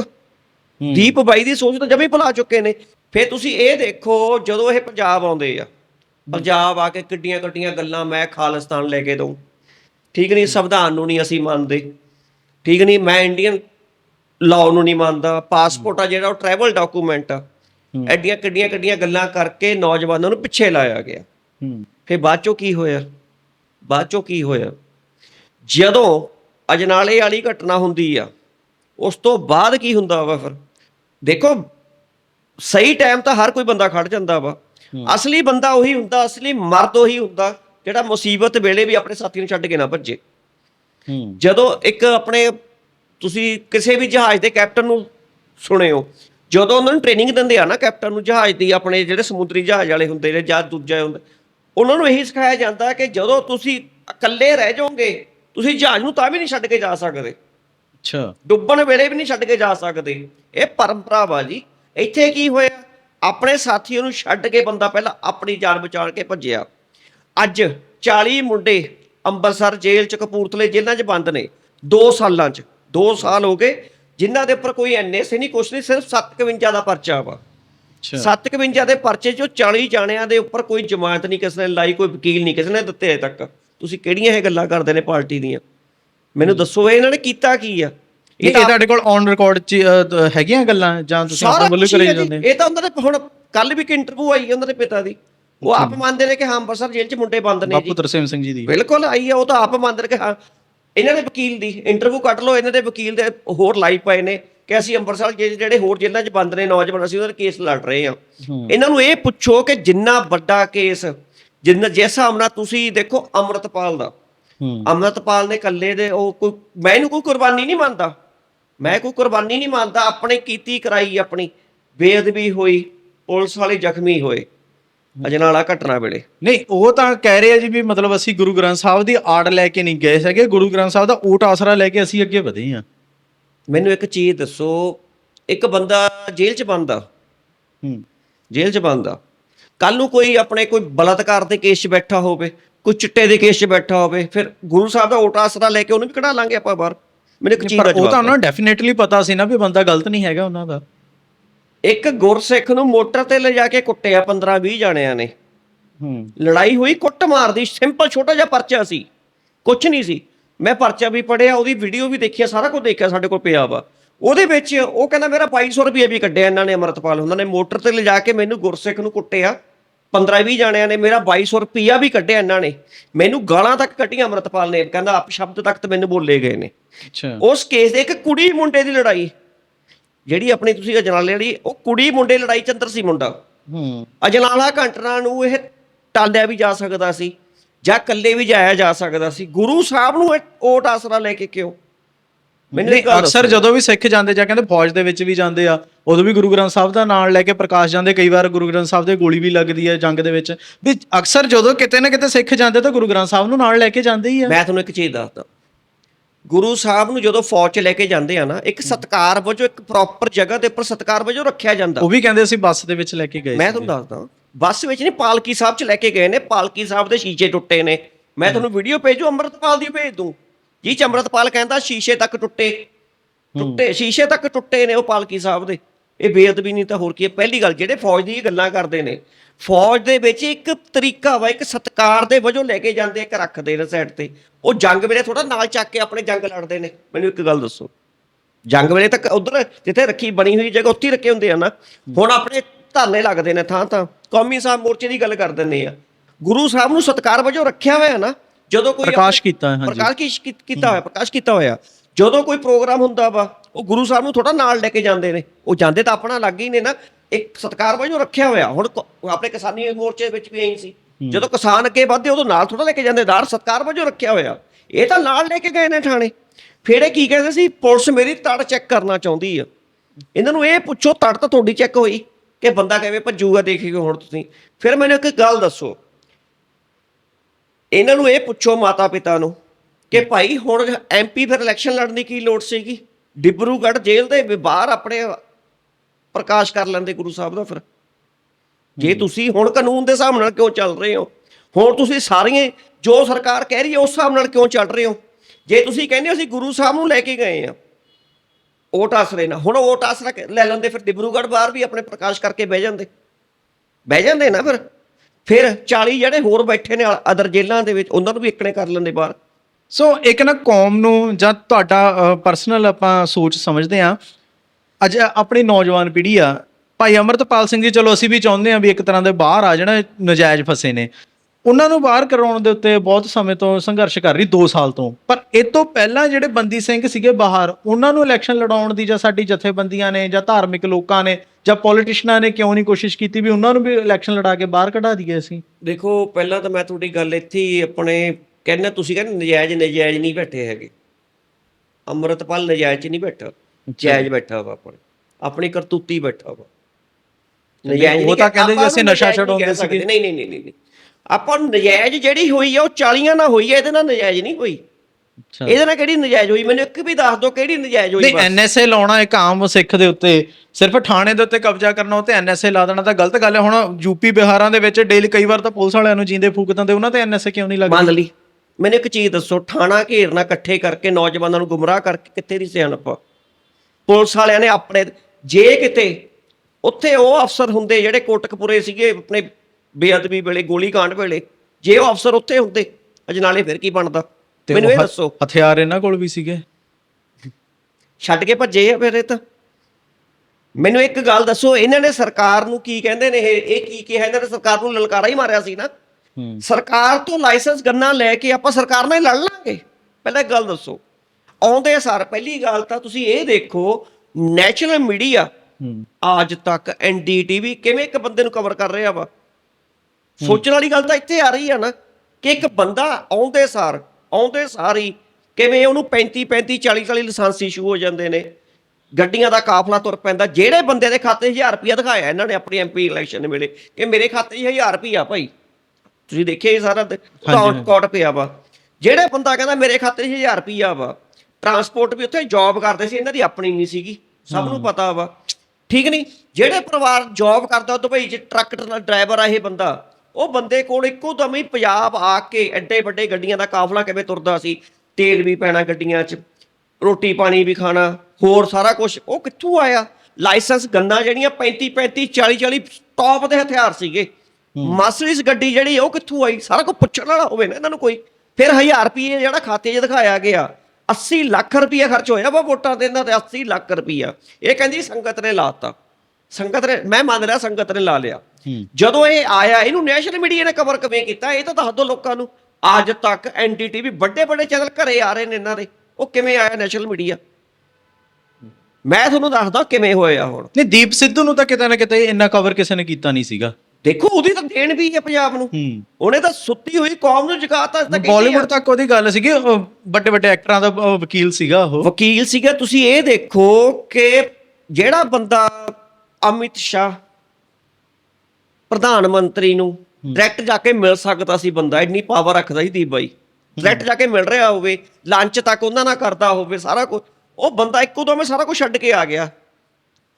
ਦੀਪ ਬਾਈ ਦੀ ਸੋਚ ਤੋਂ ਜਮਾਂ ਹੀ ਭੁਲਾ ਚੁੱਕੇ ਨੇ। ਫਿਰ ਤੁਸੀਂ ਇਹ ਦੇਖੋ ਜਦੋਂ ਇਹ ਪੰਜਾਬ ਆਉਂਦੇ ਆ ਪੰਜਾਬ ਆ ਕੇ ਕਿੱਡੀਆਂ ਕਿੱਡੀਆਂ ਗੱਲਾਂ ਮੈਂ ਖਾਲਿਸਤਾਨ ਲੈ ਕੇ ਦਊਂ। ਠੀਕ ਨਹੀਂ ਸੰਵਿਧਾਨ ਨੂੰ ਨਹੀਂ ਅਸੀਂ ਮੰਨਦੇ। ਠੀਕ ਨਹੀਂ ਮੈਂ ਇੰਡੀਅਨ ਲਾਅ ਨੂੰ ਨਹੀਂ ਮੰਨਦਾ। ਪਾਸਪੋਰਟ ਆ ਜਿਹੜਾ ਉਹ ਟਰੈਵਲ ਡਾਕੂਮੈਂਟ ਆ। ਐਡੀਆਂ ਕਿੱਡੀਆਂ ਕਿੱਡੀਆਂ ਗੱਲਾਂ ਕਰਕੇ ਨੌਜਵਾਨਾਂ ਨੂੰ ਪਿੱਛੇ ਲਾਇਆ ਗਿਆ। ਹੂੰ। ਫਿਰ ਬਾਅਦ ਚੋਂ ਕੀ ਹੋਇਆ? ਬਾਅਦ ਚੋਂ ਕੀ ਹੋਇਆ? ਜਦੋਂ ਅਜਨਾਲੇ ਵਾਲੀ ਘਟਨਾ ਹੁੰਦੀ ਆ ਉਸ ਤੋਂ ਬਾਅਦ ਕੀ ਹੁੰਦਾ ਵਾ ਫਿਰ? ਦੇਖੋ ਸਹੀ ਟਾਈਮ ਤਾਂ ਹਰ ਕੋਈ ਬੰਦਾ ਖੜ ਜਾਂਦਾ ਵਾ। ਅਸਲੀ ਬੰਦਾ ਉਹੀ ਹੁੰਦਾ ਅਸਲੀ ਮਰਦ ਉਹੀ ਹੁੰਦਾ ਜਿਹੜਾ ਮੁਸੀਬਤ ਵੇਲੇ ਵੀ ਆਪਣੇ ਸਾਥੀ ਨੂੰ ਛੱਡ ਕੇ ਨਾ ਭੱਜੇ। ਜਦੋਂ ਇੱਕ ਆਪਣੇ ਤੁਸੀਂ ਕਿਸੇ ਵੀ ਜਹਾਜ਼ ਦੇ ਕੈਪਟਨ ਨੂੰ ਸੁਣਿਓ ਜਦੋਂ ਉਹਨਾਂ ਨੂੰ ਟ੍ਰੇਨਿੰਗ ਦਿੰਦੇ ਆ ਨਾ ਕੈਪਟਨ ਨੂੰ ਜਹਾਜ਼ ਦੀ ਆਪਣੇ ਜਿਹੜੇ ਸਮੁੰਦਰੀ ਜਹਾਜ਼ ਵਾਲੇ ਹੁੰਦੇ ਨੇ ਜਾਂ ਦੂਜੇ ਹੁੰਦੇ ਉਹਨਾਂ ਨੂੰ ਇਹੀ ਸਿਖਾਇਆ ਜਾਂਦਾ ਕਿ ਜਦੋਂ ਤੁਸੀਂ ਇਕੱਲੇ ਰਹਿ ਜਾਓਗੇ ਤੁਸੀਂ ਜਹਾਜ਼ ਨੂੰ ਤਾਂ ਵੀ ਨਹੀਂ ਛੱਡ ਕੇ ਜਾ ਸਕਦੇ। ਅੱਛਾ। ਡੁੱਬਣ ਵੇਲੇ ਵੀ ਨਹੀਂ ਛੱਡ ਕੇ ਜਾ ਸਕਦੇ। ਇਹ ਪਰੰਪਰਾ ਵਾ ਜੀ। ਇੱਥੇ ਕੀ ਹੋਇਆ? ਆਪਣੇ ਸਾਥੀਆਂ ਨੂੰ ਛੱਡ ਕੇ ਬੰਦਾ ਪਹਿਲਾਂ ਆਪਣੀ ਜਾਨ ਬਚਾਉਣ ਕੇ ਭੱਜਿਆ। ਅੱਜ 40 ਮੁੰਡੇ ਅੰਮ੍ਰਿਤਸਰ ਜੇਲ੍ਹ ਚ ਕਪੂਰਥਲੇ ਜੇਲ੍ਹਾਂ 'ਚ ਬੰਦ ਨੇ। 2 ਸਾਲਾਂ 'ਚ। 2 ਸਾਲ ਹੋ ਗਏ। ਜਿਨ੍ਹਾਂ ਦੇ ਉੱਪਰ ਕੋਈ ਐਨਐਸਏ ਨਹੀਂ ਕੁਛ ਨਹੀਂ ਸਿਰਫ 751 ਦਾ ਪਰਚਾ ਵਾ। ਅੱਛਾ। 751 ਦੇ ਪਰਚੇ 'ਚੋਂ 40 ਜਾਣਿਆਂ ਦੇ ਉੱਪਰ ਕੋਈ ਜ਼ਮਾਨਤ ਨਹੀਂ ਕਿਸੇ ਨੇ ਲਾਈ ਕੋਈ ਵਕੀਲ ਨਹੀਂ ਕਿਸੇ ਨੇ ਦਿੱਤੇ ਅਜੇ ਤੱਕ। ਤੁਸੀਂ ਕਿਹੜੀਆਂ ਇਹ ਗੱਲਾਂ ਕਰਦੇ ਨੇ ਪਾਰਟੀ ਦੀਆਂ? ਮੈਨੂੰ ਦੱਸੋ ਇਹ ਇਹਨਾਂ ਨੇ ਕੀਤਾ ਕੀ ਆ? ਇਹ ਤੁਹਾਡੇ ਕੋਲ ਔਨ ਰਿਕਾਰਡ ਚ ਹੈਗੀਆਂ ਗੱਲਾਂ ਜਾਂ ਤੁਸੀਂ ਆਪਣੇ ਵੱਲੋਂ ਕਰੀ। ਜਾਂਦੇ ਇਹ ਤਾਂ ਉਹਨਾਂ ਦੇ ਹੁਣ ਕੱਲ ਵੀ ਇੱਕ ਇੰਟਰਵਿਊ ਆਈ ਉਹਨਾਂ ਦੇ ਪਿਤਾ ਦੀ। ਉਹ ਆਪ ਮੰਨਦੇ ਨੇ ਕਿ ਹਾਂ ਅੰਮ੍ਰਿਤਸਰ ਜੇਲ੍ਹ 'ਚ ਮੁੰਡੇ ਬੰਦ ਨੇ ਬਾਪੂ ਜੀ। ਤਰਸੇਮ ਸਿੰਘ ਜੀ ਦੀ। ਬਿਲਕੁਲ ਆਈ ਹੈ ਉਹ ਤਾਂ ਆਪ ਮੰਨਦੇ ਨੇ ਕਿ ਹਾਂ ਇਹਨਾਂ ਦੇ ਵਕੀਲ ਦੀ ਇੰਟਰਵਿਊ ਕੱਢ ਲਓ ਇਹਨਾਂ ਦੇ ਵਕੀਲ ਦੇ ਹੋਰ ਲਾਈਵ ਪਏ ਨੇ ਕਿ ਅਸੀਂ ਅੰਮ੍ਰਿਤਸਰ ਜਿਹੜੇ ਹੋਰ ਜੇਲ੍ਹਾਂ 'ਚ ਬੰਦ ਨੇ ਨੌਜਵਾਨ ਅਸੀਂ ਉਹਨਾਂ ਦੇ ਕੇਸ ਲੜ ਰਹੇ ਹਾਂ। ਇਹਨਾਂ ਨੂੰ ਇਹ ਪੁੱਛੋ ਕਿ ਜਿੰਨਾ ਵੱਡਾ ਕੇਸ ਜਿੰਨਾ ਜਿਸ ਨਾਲ ਤੁਸੀਂ ਦੇਖੋ ਅੰਮ੍ਰਿਤਪਾਲ ਦਾ। ਅੰਮ੍ਰਿਤਪਾਲ ਨੇ ਇਕੱਲੇ ਦੇ ਉਹ ਕੋਈ ਮੈਂ ਇਹਨੂੰ ਕੋਈ ਕੁਰਬਾਨੀ ਨਹੀਂ ਮੰਨਦਾ। ਮੈਂ ਕੋਈ ਕੁਰਬਾਨੀ ਨਹੀਂ ਮੰਨਦਾ ਆਪਣੇ ਕੀਤੀ ਕਰਾਈ ਆਪਣੀ। ਬੇਅਦਬੀ ਹੋਈ ਪੁਲਿਸ ਵਾਲੇ ਜ਼ਖਮੀ ਹੋਏ। ਅਜਨਾਲਾ ਘਟਨਾ ਵੇਲੇ। ਨਹੀਂ ਉਹ ਤਾਂ ਕਹਿ ਰਹੇ ਆ ਜੀ ਵੀ ਮਤਲਬ ਅਸੀਂ ਗੁਰੂ ਗ੍ਰੰਥ ਸਾਹਿਬ ਦੀ ਆੜ ਲੈ ਕੇ ਨਹੀਂ ਗਏ ਸੀਗੇ। ਗੁਰੂ ਗ੍ਰੰਥ ਸਾਹਿਬ ਦਾ ਓਟ ਆਸਰਾ ਲੈ ਕੇ ਅਸੀਂ ਅੱਗੇ ਵਧੇ ਹਾਂ। ਮੈਨੂੰ ਇੱਕ ਚੀਜ਼ ਦੱਸੋ ਇੱਕ ਬੰਦਾ ਜੇਲ੍ਹ 'ਚ ਬੰਦਾ ਹੂੰ। ਜੇਲ੍ਹ 'ਚ ਬੰਦਾ ਕੱਲ ਨੂੰ ਕੋਈ ਆਪਣੇ ਕੋਈ ਬਲਾਤਕਾਰ ਦੇ ਕੇਸ 'ਚ ਬੈਠਾ ਹੋਵੇ ਕੋਈ ਚਿੱਟੇ ਦੇ ਕੇਸ 'ਚ ਬੈਠਾ ਹੋਵੇ ਫਿਰ ਗੁਰੂ ਸਾਹਿਬ ਦਾ ਓਟ ਆਸਰਾ ਲੈ ਕੇ ਉਹਨੂੰ ਵੀ ਕਢਾ ਲਾਂਗੇ ਆਪਾਂ ਬਾਹਰ। ਮੈਨੂੰ ਇੱਕ ਚੀਜ਼ ਦਾ ਉਹ ਤਾਂ ਜਵਾਬ ਉਹਨਾਂ ਨੂੰ ਡੈਫੀਨੇਟਲੀ ਪਤਾ ਸੀ ਨਾ ਵੀ ਬੰਦਾ ਗਲਤ ਨਹੀਂ ਹੈਗਾ ਉਹਨਾਂ ਦਾ। ਇੱਕ ਗੁਰਸਿੱਖ ਨੂੰ ਮੋਟਰ ਤੇ ਲਿਜਾ ਕੇ ਕੁੱਟਿਆ 15 20 ਜਾਣਿਆਂ ਨੇ। ਹੂੰ। ਲੜਾਈ ਹੋਈ ਕੁੱਟ ਮਾਰਦੀ ਸਿੰਪਲ ਛੋਟਾ ਜਿਹਾ ਪਰਚਾ ਸੀ। ਕੁਝ ਨਹੀਂ ਸੀ। ਮੈਂ ਪਰਚਾ ਵੀ ਪੜਿਆ ਉਹਦੀ ਵੀਡੀਓ ਵੀ ਦੇਖਿਆ ਸਾਰਾ ਕੁਝ ਦੇਖਿਆ ਸਾਡੇ ਕੋਲ ਪਿਆ ਵਾ। ਉਹਦੇ ਵਿੱਚ ਉਹ ਕਹਿੰਦਾ ਮੇਰਾ 2200 ਰੁਪਏ ਵੀ ਕੱਢਿਆ ਇਹਨਾਂ ਨੇ ਅਮਰਤਪਾਲ। ਉਹਨਾਂ ਨੇ ਮੋਟਰ ਤੇ ਲਿਜਾ ਕੇ ਮੈਨੂੰ ਗੁਰਸਿੱਖ ਨੂੰ ਕੁੱਟਿਆ 15 20 ਜਾਣਿਆਂ ਨੇ। ਮੇਰਾ 2200 ਰੁਪਿਆ ਵੀ ਕੱਢਿਆ ਇਹਨਾਂ ਨੇ। ਮੈਨੂੰ ਗਾਲਾਂ ਤੱਕ ਕੱਢੀਆਂ ਅਮਰਤਪਾਲ ਨੇ। ਕਹਿੰਦਾ ਅਪ ਸ਼ਬਦ ਤੱਕ ਤੇ ਮੈਨੂੰ ਬੋਲੇ ਗਏ ਨੇ। ਅੱਛਾ। ਉਸ ਕੇਸ ਦੇ ਇੱਕ ਕੁੜੀ ਮੁੰਡੇ ਦੀ ਲੜਾਈ। ਜਿਹੜੀ ਆਪਣੀ ਤੁਸੀਂ ਅਜਨਾਲੇ ਵਾਲੀ ਉਹ ਕੁੜੀ ਮੁੰਡੇ ਲੜਾਈ ਚੰਦਰ ਸੀ ਮੁੰਡਾ। ਹੂੰ। ਅਜਨਾਲਾ ਘੰਟਣਾ ਨੂੰ ਇਹ ਟਾਲਿਆ ਵੀ ਜਾ ਸਕਦਾ ਸੀ ਜਾਂ ਇਕੱਲੇ ਵੀ ਜਾਇਆ ਜਾ ਸਕਦਾ ਸੀ। ਗੁਰੂ ਸਾਹਿਬ ਨੂੰ ਓਟ ਆਸਰਾ ਲੈ ਕੇ ਕਿਉਂ? ਮੈਨੂੰ ਅਕਸਰ। ਜਦੋਂ ਵੀ ਸਿੱਖ ਜਾਂਦੇ ਜਾਂ ਕਹਿੰਦੇ ਫੌਜ ਦੇ ਵਿੱਚ ਵੀ ਜਾਂਦੇ ਆ ਉਦੋਂ ਵੀ ਗੁਰੂ ਗ੍ਰੰਥ ਸਾਹਿਬ ਦਾ ਨਾਮ ਲੈ ਕੇ ਪ੍ਰਕਾਸ਼ ਜਾਂਦੇ ਕਈ ਵਾਰ ਗੁਰੂ ਗ੍ਰੰਥ ਸਾਹਿਬ ਦੇ ਗੋਲੀ ਵੀ ਲੱਗਦੀ ਹੈ ਜੰਗ ਦੇ ਵਿੱਚ। ਵੀ ਅਕਸਰ ਜਦੋਂ ਕਿਤੇ ਨਾ ਕਿਤੇ ਸਿੱਖ ਜਾਂਦੇ ਤਾਂ ਗੁਰੂ ਗ੍ਰੰਥ ਸਾਹਿਬ ਨੂੰ ਨਾਲ ਲੈ ਕੇ ਜਾਂਦੇ ਹੀ ਆ। ਮੈਂ ਤੁਹਾਨੂੰ ਇੱਕ ਚੀਜ਼ ਦੱਸਦਾ। ਗੁਰੂ ਸਾਹਿਬ ਨੂੰ ਜਦੋਂ ਫੌਜ 'ਚ ਲੈ ਕੇ ਜਾਂਦੇ ਆ ਨਾ ਇੱਕ ਸਤਕਾਰ ਵਜੋਂ ਇੱਕ ਪ੍ਰੋਪਰ ਜਗ੍ਹਾ ਦੇ ਉੱਪਰ ਸਤਕਾਰ ਵਜੋਂ ਰੱਖਿਆ ਜਾਂਦਾ। ਉਹ ਵੀ ਕਹਿੰਦੇ ਅਸੀਂ ਬੱਸ ਦੇ ਵਿੱਚ ਲੈ ਕੇ ਗਏ ਮੈਂ ਤੁਹਾਨੂੰ ਦੱਸਦਾ ਬੱਸ ਵਿੱਚ ਨਹੀਂ ਪਾਲਕੀ ਸਾਹਿਬ 'ਚ ਲੈ ਕੇ ਗਏ ਨੇ ਪਾਲਕੀ ਸਾਹਿਬ ਦੇ ਸ਼ੀਸ਼ੇ ਟੁੱਟੇ ਨੇ। ਮੈਂ ਤੁਹਾਨੂੰ ਵੀਡੀਓ ਭੇਜੂ ਅੰਮ੍ਰਿਤਪਾਲ ਦੀ ਭੇਜ ਦੂੰ। ਜੀ ਚ ਅੰਮ੍ਰਿਤਪਾਲ ਕਹਿੰਦਾ ਸ਼ੀਸ਼ੇ ਤੱਕ ਟੁੱਟੇ। ਟੁੱਟੇ ਸ਼ੀਸ਼ੇ ਤੱਕ ਟੁੱਟੇ ਨੇ ਉਹ ਪਾਲਕੀ ਸਾਹਿਬ ਦੇ। ਇਹ ਬੇਅਦਬੀ ਨਹੀਂ ਤਾਂ ਹੋਰ ਕੀ ਹੈ? ਪਹਿਲੀ ਗੱਲ ਜਿਹੜੇ ਫੌਜ ਦੀ ਇਹ ਗੱਲਾਂ ਕਰਦੇ ਨੇ ਫੌਜ ਦੇ ਵਿੱਚ ਇੱਕ ਤਰੀਕਾ ਵਾ ਇੱਕ ਸਤਕਾਰ ਦੇ ਵਜੋਂ ਲੈ ਕੇ ਜਾਂਦੇ ਇੱਕ ਰੱਖਦੇ ਨੇ ਸਾਈਡ ਤੇ। ਉਹ ਜੰਗ ਵੇਲੇ ਥੋੜਾ ਨਾਲ ਚੱਕ ਕੇ ਆਪਣੇ ਜੰਗ ਲੜਦੇ ਨੇ। ਮੈਨੂੰ ਇੱਕ ਗੱਲ ਦੱਸੋ। ਜੰਗ ਵੇਲੇ ਤੱਕ ਉਧਰ ਜਿੱਥੇ ਰੱਖੀ ਬਣੀ ਹੋਈ ਜਗ੍ਹਾ ਉੱਥੇ ਰੱਖੇ ਹੁੰਦੇ ਆ ਨਾ। ਹੁਣ ਆਪਣੇ ਧਰਨੇ ਲੱਗਦੇ ਨੇ ਥਾਂ ਥਾਂ। ਕੌਮੀ ਸਾਹਿਬ ਮੋਰਚੇ ਦੀ ਗੱਲ ਕਰ ਦਿੰਦੇ ਆ। ਗੁਰੂ ਸਾਹਿਬ ਨੂੰ ਸਤਕਾਰ ਵਜੋਂ ਰੱਖਿਆ ਹੋਇਆ ਨਾ ਜਦੋਂ ਕੋਈ ਪ੍ਰਕਾਸ਼ ਕੀਤਾ ਹੈ, ਹਾਂਜੀ। ਪ੍ਰਕਾਸ਼ ਕੀਤਾ ਹੋਇਆ ਪ੍ਰਕਾਸ਼ ਕੀਤਾ ਹੋਇਆ। ਜਦੋਂ ਕੋਈ ਪ੍ਰੋਗਰਾਮ ਹੁੰਦਾ ਵਾ ਉਹ ਗੁਰੂ ਸਾਹਿਬ ਨੂੰ ਥੋੜਾ ਨਾਲ ਲੈ ਕੇ ਜਾਂਦੇ ਨੇ। ਉਹ ਜਾਂਦੇ ਤਾਂ ਆਪਣਾ ਲੱਗ ਹੀ ਨੇ ਨਾ। ਇੱਕ ਸਤਕਾਰ ਵਜੋਂ ਰੱਖਿਆ ਹੋਇਆ। ਹੁਣ ਕ- ਆਪਣੇ ਕਿਸਾਨੀ ਮੋਰਚੇ ਵਿੱਚ ਵੀ ਐਂ ਸੀ। ਜਦੋਂ ਕਿਸਾਨ ਅੱਗੇ ਵਧਦੇ ਉਦੋਂ ਨਾਲ ਥੋੜਾ ਲੈ ਕੇ ਜਾਂਦੇ। ਦਾਰ ਸਤਕਾਰ ਵਜੋਂ ਰੱਖਿਆ ਹੋਇਆ। ਇਹ ਤਾਂ ਨਾਲ ਲੈ ਕੇ ਗਏ ਨੇ ਥਾਣੇ। ਫਿਰ ਇਹ ਕੀ ਕਹਿੰਦੇ ਸੀ? ਪੁਲਿਸ ਮੇਰੀ ਤੜ ਚੈੱਕ ਕਰਨਾ ਚਾਹੁੰਦੀ ਆ। ਇਹਨਾਂ ਨੂੰ ਇਹ ਪੁੱਛੋ ਤੜ ਤਾਂ ਤੁਹਾਡੀ ਚੈੱਕ ਹੋਈ ਕਿ ਬੰਦਾ ਕਿਵੇਂ ਭੱਜੂਗਾ ਦੇਖੀਓ ਹੁਣ ਤੁਸੀਂ। ਫਿਰ ਮੈਨੂੰ ਇੱਕ ਗੱਲ ਦੱਸੋ। ਇਹਨਾਂ ਨੂੰ ਇਹ ਪੁੱਛੋ ਮਾਤਾ ਪਿਤਾ ਨੂੰ ਕਿ ਭਾਈ ਹੁਣ ਐਮਪੀ ਫਿਰ ਇਲੈਕਸ਼ਨ ਲੜਨ ਦੀ ਕੀ ਲੋੜ ਸੀਗੀ? ਡਿਬਰੂਗੜ੍ਹ ਜੇਲ੍ਹ ਦੇ ਬਾਹਰ ਆਪਣੇ ਪ੍ਰਕਾਸ਼ ਕਰ ਲੈਂਦੇ ਗੁਰੂ ਸਾਹਿਬ ਦਾ ਫਿਰ। ਜੇ ਤੁਸੀਂ ਹੁਣ ਕਾਨੂੰਨ ਦੇ ਹਿਸਾਬ ਨਾਲ ਕਿਉਂ ਚੱਲ ਰਹੇ ਹੋ? ਹੁਣ ਤੁਸੀਂ ਸਾਰੀਆਂ ਜੋ ਸਰਕਾਰ ਕਹਿ ਰਹੀ ਹੈ ਉਸ ਹਿਸਾਬ ਨਾਲ ਕਿਉਂ ਚੱਲ ਰਹੇ ਹੋ? ਜੇ ਤੁਸੀਂ ਕਹਿੰਦੇ ਹੋ ਅਸੀਂ ਗੁਰੂ ਸਾਹਿਬ ਨੂੰ ਲੈ ਕੇ ਗਏ ਆ ਓਟ ਆਸਰੇ ਨਾ ਹੁਣ ਆਸਰਾ ਕ- ਲੈ ਲੈਂਦੇ ਫਿਰ ਡਿਬਰੂਗੜ੍ਹ ਬਾਹਰ ਵੀ ਆਪਣੇ ਪ੍ਰਕਾਸ਼ ਕਰਕੇ ਬਹਿ ਜਾਂਦੇ। ਬਹਿ ਜਾਂਦੇ ਨਾ ਫਿਰ। ਫਿਰ 40 ਜਿਹੜੇ ਹੋਰ ਬੈਠੇ ਨੇ ਅਦਰ ਜੇਲ੍ਹਾਂ ਦੇ ਵਿੱਚ ਉਹਨਾਂ ਨੂੰ ਵੀ ਇਕਣੇ ਕਰ ਲੈਂਦੇ ਬਾਹਰ। ਸੋ ਇੱਕ ਨਾ ਕੌਮ ਨੂੰ ਜਾਂ ਤੁਹਾਡਾ ਪਰਸਨਲ ਆਪਾਂ ਸੋਚ ਸਮਝਦੇ ਆ ਅੱਜ ਆਪਣੀ ਨੌਜਵਾਨ ਪੀੜ੍ਹੀ ਆ। ਭਾਈ ਅਮਰਤਪਾਲ ਸਿੰਘ ਜੀ, ਚਲੋ ਅਸੀਂ ਵੀ ਚਾਹੁੰਦੇ ਆ ਵੀ ਇੱਕ ਤਰ੍ਹਾਂ ਦੇ ਬਾਹਰ ਆ ਜਾਣਾ, ਨਜਾਇਜ਼ ਫਸੇ ਨੇ। ਉਹਨਾਂ ਨੂੰ ਬਾਹਰ ਕਰਾਉਣ ਦੇ ਉੱਤੇ ਬਹੁਤ ਸਮੇਂ ਤੋਂ ਸੰਘਰਸ਼ ਕਰ ਰਹੀ 2 ਸਾਲ ਤੋਂ। ਪਰ ਇਹ ਤੋਂ ਪਹਿਲਾਂ ਜਿਹੜੇ ਬੰਦੀ ਸਿੰਘ ਸੀਗੇ ਬਾਹਰ, ਉਹਨਾਂ ਨੂੰ ਇਲੈਕਸ਼ਨ ਲੜਾਉਣ ਦੀ ਜਾਂ ਸਾਡੀ ਜਥੇਬੰਦੀਆਂ ਨੇ ਜਾਂ ਧਾਰਮਿਕ ਲੋਕਾਂ ਨੇ ਜਾਂ ਪੋਲੀਟੀਸ਼ੀਅਨਾਂ ਨੇ ਕਿਉਂ ਨਹੀਂ ਕੋਸ਼ਿਸ਼ ਕੀਤੀ ਵੀ ਉਹਨਾਂ ਨੂੰ ਵੀ ਇਲੈਕਸ਼ਨ ਲੜਾ ਕੇ ਬਾਹਰ ਕਢਾ ਦਈਏ ਅਸੀਂ? ਦੇਖੋ, ਪਹਿਲਾਂ ਤਾਂ ਮੈਂ ਤੁਹਾਡੀ ਗੱਲ ਇੱਥੇ ਹੀ ਆਪਣੇ ਕਹਿੰਦੇ ਤੁਸੀਂ ਕਹਿੰਦੇ ਨਜਾਇਜ਼ ਨਜਾਇਜ਼ ਨਹੀਂ ਬੈਠੇ ਹੈਗੇ। ਅੰਮ੍ਰਿਤਪਾਲ ਨਜਾਇਜ਼ 'ਚ ਨਹੀਂ ਬੈਠਾ। ਜਾਇਜ਼ ਬੈਠਾ ਵਾ ਆਪਣੇ। ਆਪਣੀ ਕਰਤੂਤੀ ਬੈਠਾ ਵਾ। ਨਜਾਇਜ਼ ਉਹ ਤਾਂ ਕਹਿੰਦੇ ਜੀ ਅਸੀਂ ਨਸ਼ਾ ਛਡਾਉਂਦੇ। ਨਹੀਂ ਨਹੀਂ ਨਹੀਂ ਨਹੀਂ। ਆਪਾਂ ਨਜਾਇਜ਼ ਜਿਹੜੀ ਹੋਈ ਆ ਉਹ 40 ਨਾਲ ਹੋਈ ਆ ਇਹਦੇ ਨਾਲ ਨਜਾਇਜ਼ ਨਹੀਂ ਹੋਈ ਅੱਛਾ। ਇਹਦੇ ਨਾਲ ਕਿਹੜੀ ਨਜਾਇਜ਼ ਹੋਈ? ਮੈਨੂੰ ਇੱਕ ਵੀ ਦੱਸ ਦਿਓ ਕਿਹੜੀ ਨਜਾਇਜ਼ ਹੋਈ ਨਹੀਂ ਐਨਐਸਏ ਲਾਉਣਾ ਇੱਕ ਆਮ ਸਿੱਖ ਦੇ ਉੱਤੇ। ਸਿਰਫ ਥਾਣੇ ਦੇ ਉੱਤੇ ਕਬਜ਼ਾ ਕਰਨਾ ਉੱਤੇ ਐਨਐਸਏ ਲਾ ਦੇਣਾ ਤਾਂ ਗਲਤ ਗੱਲ ਹੈ। ਹੁਣ ਯੂਪੀ ਬਿਹਾਰਾਂ ਦੇ ਵਿੱਚ ਡੇਲੀ ਕਈ ਵਾਰ ਤਾਂ ਪੁਲਿਸ ਵਾਲਿਆਂ ਨੂੰ ਜਿੰਦੇ ਫੂਕ ਦਿੰਦੇ ਉਹਨਾਂ ਤੇ ਐਨਐਸਏ ਕਿਉਂ ਨਹੀਂ ਲੱਗਦੀ? ਮੰਨ ਲਈ। ਮੈਨੂੰ ਇੱਕ ਚੀਜ਼ ਦੱਸੋ ਥਾਣਾ ਘੇਰਨਾ ਇਕੱਠੇ ਕਰਕੇ ਨੌਜਵਾਨਾਂ ਨੂੰ ਗੁੰਮਰਾਹ ਕਰਕੇ ਕਿੱਥੇ ਦੀ ਸਿਆਣਪ? ਪੁਲਿਸ ਵਾਲਿਆਂ ਨੇ ਆਪਣੇ ਜੇ ਕਿਤੇ ਉੱਥੇ ਉਹ ਅਫਸਰ ਹੁੰਦੇ ਜਿਹੜੇ ਕੋਟਕਪੁਰੇ ਸੀਗੇ ਆਪਣੇ ਬੇਅਦਬੀ ਵੇਲੇ ਗੋਲੀ ਕਾਂਡ ਵੇਲੇ ਜੇ ਉਹ ਅਫਸਰ ਉੱਥੇ ਹੁੰਦੇ ਅਜਨਾਲੇ ਫਿਰ ਕੀ ਬਣਦਾ? ਮੈਨੂੰ ਇਹ ਦੱਸੋ। ਹਥਿਆਰ ਇਹਨਾਂ ਕੋਲ ਵੀ ਸੀਗੇ? ਛੱਡ ਕੇ ਭੱਜੇ ਆ ਫਿਰ ਇਹ ਤਾਂ। ਮੈਨੂੰ ਇੱਕ ਗੱਲ ਦੱਸੋ ਇਹਨਾਂ ਨੇ ਸਰਕਾਰ ਨੂੰ ਕੀ ਕਹਿੰਦੇ ਨੇ ਇਹ ਇਹ ਕੀ ਕਿਹਾ? ਇਹਨਾਂ ਨੇ ਸਰਕਾਰ ਨੂੰ ਲਲਕਾਰਾ ਹੀ ਮਾਰਿਆ ਸੀ ਨਾ। ਸਰਕਾਰ ਤੋਂ ਲਾਇਸੈਂਸ ਗੰਨਾ ਲੈ ਕੇ ਆਪਾਂ ਸਰਕਾਰ ਨਾਲ ਲੜ ਲਾਂਗੇ। ਪਹਿਲਾਂ ਗੱਲ ਦੱਸੋ ਆਉਂਦੇ ਸਾਰ ਪਹਿਲੀ ਗੱਲ ਤਾਂ ਤੁਸੀਂ ਇਹ ਦੇਖੋ ਨੈਸ਼ਨਲ ਮੀਡੀਆ ਅੱਜ ਤੱਕ ਐਨਡੀਟੀਵੀ ਕਿਵੇਂ ਇੱਕ ਬੰਦੇ ਨੂੰ ਕਵਰ ਕਰ ਰਿਹਾ ਵਾ? ਸੋਚਣ ਵਾਲੀ ਗੱਲ ਤਾਂ ਇੱਥੇ ਆ ਰਹੀ ਆ ਨਾ ਕਿ ਇੱਕ ਬੰਦਾ ਆਉਂਦੇ ਸਾਰ ਆਉਂਦੇ ਸਾਰ ਹੀ ਕਿਵੇਂ ਉਹਨੂੰ 35 35 40 40 ਲਾਇਸੈਂਸ ਇਸ਼ੂ ਹੋ ਜਾਂਦੇ ਨੇ। ਗੱਡੀਆਂ ਦਾ ਕਾਫਲਾ ਤੁਰ ਪੈਂਦਾ ਜਿਹੜੇ ਬੰਦੇ ਦੇ ਖਾਤੇ 1000 ਰੁਪਇਆ ਦਿਖਾਇਆ ਇਹਨਾਂ ਨੇ ਆਪਣੀ ਐਮਪੀ ਇਲੈਕਸ਼ਨ ਵੇਲੇ ਕਿ ਮੇਰੇ ਖਾਤੇ 'ਚ 1000 ਰੁਪਇਆ ਭਾਈ। ਤੁਸੀਂ ਦੇਖਿਆ ਇਹ ਸਾਰਾ ਅਕਾਊਂਟ ਕੋਡ ਪਿਆ ਵਾ? ਜਿਹੜੇ ਬੰਦਾ ਕਹਿੰਦਾ ਮੇਰੇ ਖਾਤੇ 'ਚ 1000 ਰੁਪਇਆ ਵਾ ਟਰਾਂਸਪੋਰਟ ਵੀ ਉੱਥੇ ਜੌਬ ਕਰਦੇ ਸੀ ਇਹਨਾਂ ਦੀ ਆਪਣੀ ਨਹੀਂ ਸੀਗੀ। ਸਭ ਨੂੰ ਪਤਾ ਵਾ। ਠੀਕ ਨਹੀਂ? ਜਿਹੜੇ ਪਰਿਵਾਰ ਜੌਬ ਕਰਦਾ ਦੁਬਈ 'ਚ ਟਰੱਕ ਡਰਾਈਵਰ ਆ ਇਹ ਬੰਦਾ ਉਹ ਬੰਦੇ ਕੋਲ ਇੱਕੋ ਦਮ ਹੀ ਪੰਜਾਬ ਆ ਕੇ ਐਡੇ ਵੱਡੇ ਗੱਡੀਆਂ ਦਾ ਕਾਫਲਾ ਕਿਵੇਂ ਤੁਰਦਾ ਸੀ? ਤੇਲ ਵੀ ਪੈਣਾ ਗੱਡੀਆਂ 'ਚ ਰੋਟੀ ਪਾਣੀ ਵੀ ਖਾਣਾ ਹੋਰ ਸਾਰਾ ਕੁਝ ਉਹ ਕਿੱਥੋਂ ਆਇਆ? ਲਾਇਸੈਂਸ ਗੰਨਾ ਜਿਹੜੀਆਂ 35 35 40 40 ਟੌਪ ਦੇ ਹਥਿਆਰ ਸੀਗੇ। ਮਾਸਟਰੀਜ਼ ਗੱਡੀ ਜਿਹੜੀ ਉਹ ਕਿੱਥੋਂ ਆਈ? ਸਾਰਾ ਕੁਝ ਪੁੱਛਣ ਵਾਲਾ ਹੋਵੇ ਨਾ ਇਹਨਾਂ ਨੂੰ ਕੋਈ। ਫਿਰ 1000 ਰੁਪਏ ਜਿਹੜਾ ਖਾਤੇ 'ਚ ਦਿਖਾਇਆ ਗਿਆ। 80 ਲੱਖ ਰੁਪਏ ਖਰਚ ਹੋਇਆ ਵਾ ਵੋਟਾਂ ਦੇ ਇਹਨਾਂ ਤੇ 80 ਲੱਖ ਰੁਪਈਆ ਇਹ ਕਹਿੰਦੀ ਸੰਗਤ ਨੇ ਲਾਤਾ। ਸੰਗਤ ਨੇ ਮੈਂ ਮੰਨ ਰਿਹਾ ਸੰਗਤ ਨੇ ਲਾ ਲਿਆ। ਜਦੋਂ ਇਹ ਆਇਆ ਇਹਨੂੰ ਨੈਸ਼ਨਲ ਮੀਡੀਆ ਨੇ ਕਵਰ ਕਿਵੇਂ ਕੀਤਾ? ਇਹ ਤਾਂ ਦੱਸ ਦਿਓ ਲੋਕਾਂ ਨੂੰ। ਅੱਜ ਤੱਕ ਐਨਡੀਟੀਵੀ ਵੱਡੇ ਵੱਡੇ ਚੈਨਲ ਘਰੇ ਆ ਰਹੇ ਨੇ ਇਹਨਾਂ ਦੇ। ਉਹ ਕਿਵੇਂ ਆਇਆ ਨੈਸ਼ਨਲ ਮੀਡੀਆ ਮੈਂ ਤੁਹਾਨੂੰ ਦੱਸਦਾ ਕਿਵੇਂ ਹੋਇਆ ਹੁਣ। ਨਹੀਂ ਦੀਪ ਸਿੱਧੂ ਨੂੰ ਤਾਂ ਕਿਤੇ ਨਾ ਕਿਤੇ ਇੰਨਾ ਕਵਰ ਕਿਸੇ ਨੇ ਕੀਤਾ ਨਹੀਂ ਸੀਗਾ। ਦੇਖੋ ਉਹਦੀ ਤਾਂ ਦੇਣ ਵੀ ਹੈ ਪੰਜਾਬ ਨੂੰ। ਹੂੰ। ਉਹਨੇ ਤਾਂ ਸੁੱਤੀ ਹੋਈ ਕੌਮ ਨੂੰ ਜਗਾਤਾ ਤੱਕ ਬਾਲੀਵੁੱਡ ਤੱਕ ਉਹਦੀ ਗੱਲ ਸੀਗੀ ਵੱਡੇ ਵੱਡੇ ਐਕਟਰਾਂ ਦਾ ਵਕੀਲ ਸੀਗਾ ਉਹ। ਵਕੀਲ ਸੀਗਾ। ਤੁਸੀਂ ਇਹ ਦੇਖੋ ਕਿ ਜਿਹੜਾ ਬੰਦਾ ਅਮਿਤ ਸ਼ਾਹ ਪ੍ਰਧਾਨ ਮੰਤਰੀ ਨੂੰ ਡਾਇਰੈਕਟ ਜਾ ਕੇ ਮਿਲ ਸਕਦਾ ਸੀ ਬੰਦਾ ਇੰਨੀ ਪਾਵਰ ਰੱਖਦਾ ਸੀ ਦੀਪ ਬਾਈ। ਡਾਇਰੈਕਟ ਜਾ ਕੇ ਮਿਲ ਰਿਹਾ ਹੋਵੇ ਲੰਚ ਤੱਕ ਉਹਨਾਂ ਨਾਲ ਕਰਦਾ ਹੋਵੇ ਸਾਰਾ ਕੁਝ ਉਹ ਬੰਦਾ ਇੱਕੋ ਦੋਵੇਂ ਸਾਰਾ ਕੁਝ ਛੱਡ ਕੇ ਆ ਗਿਆ।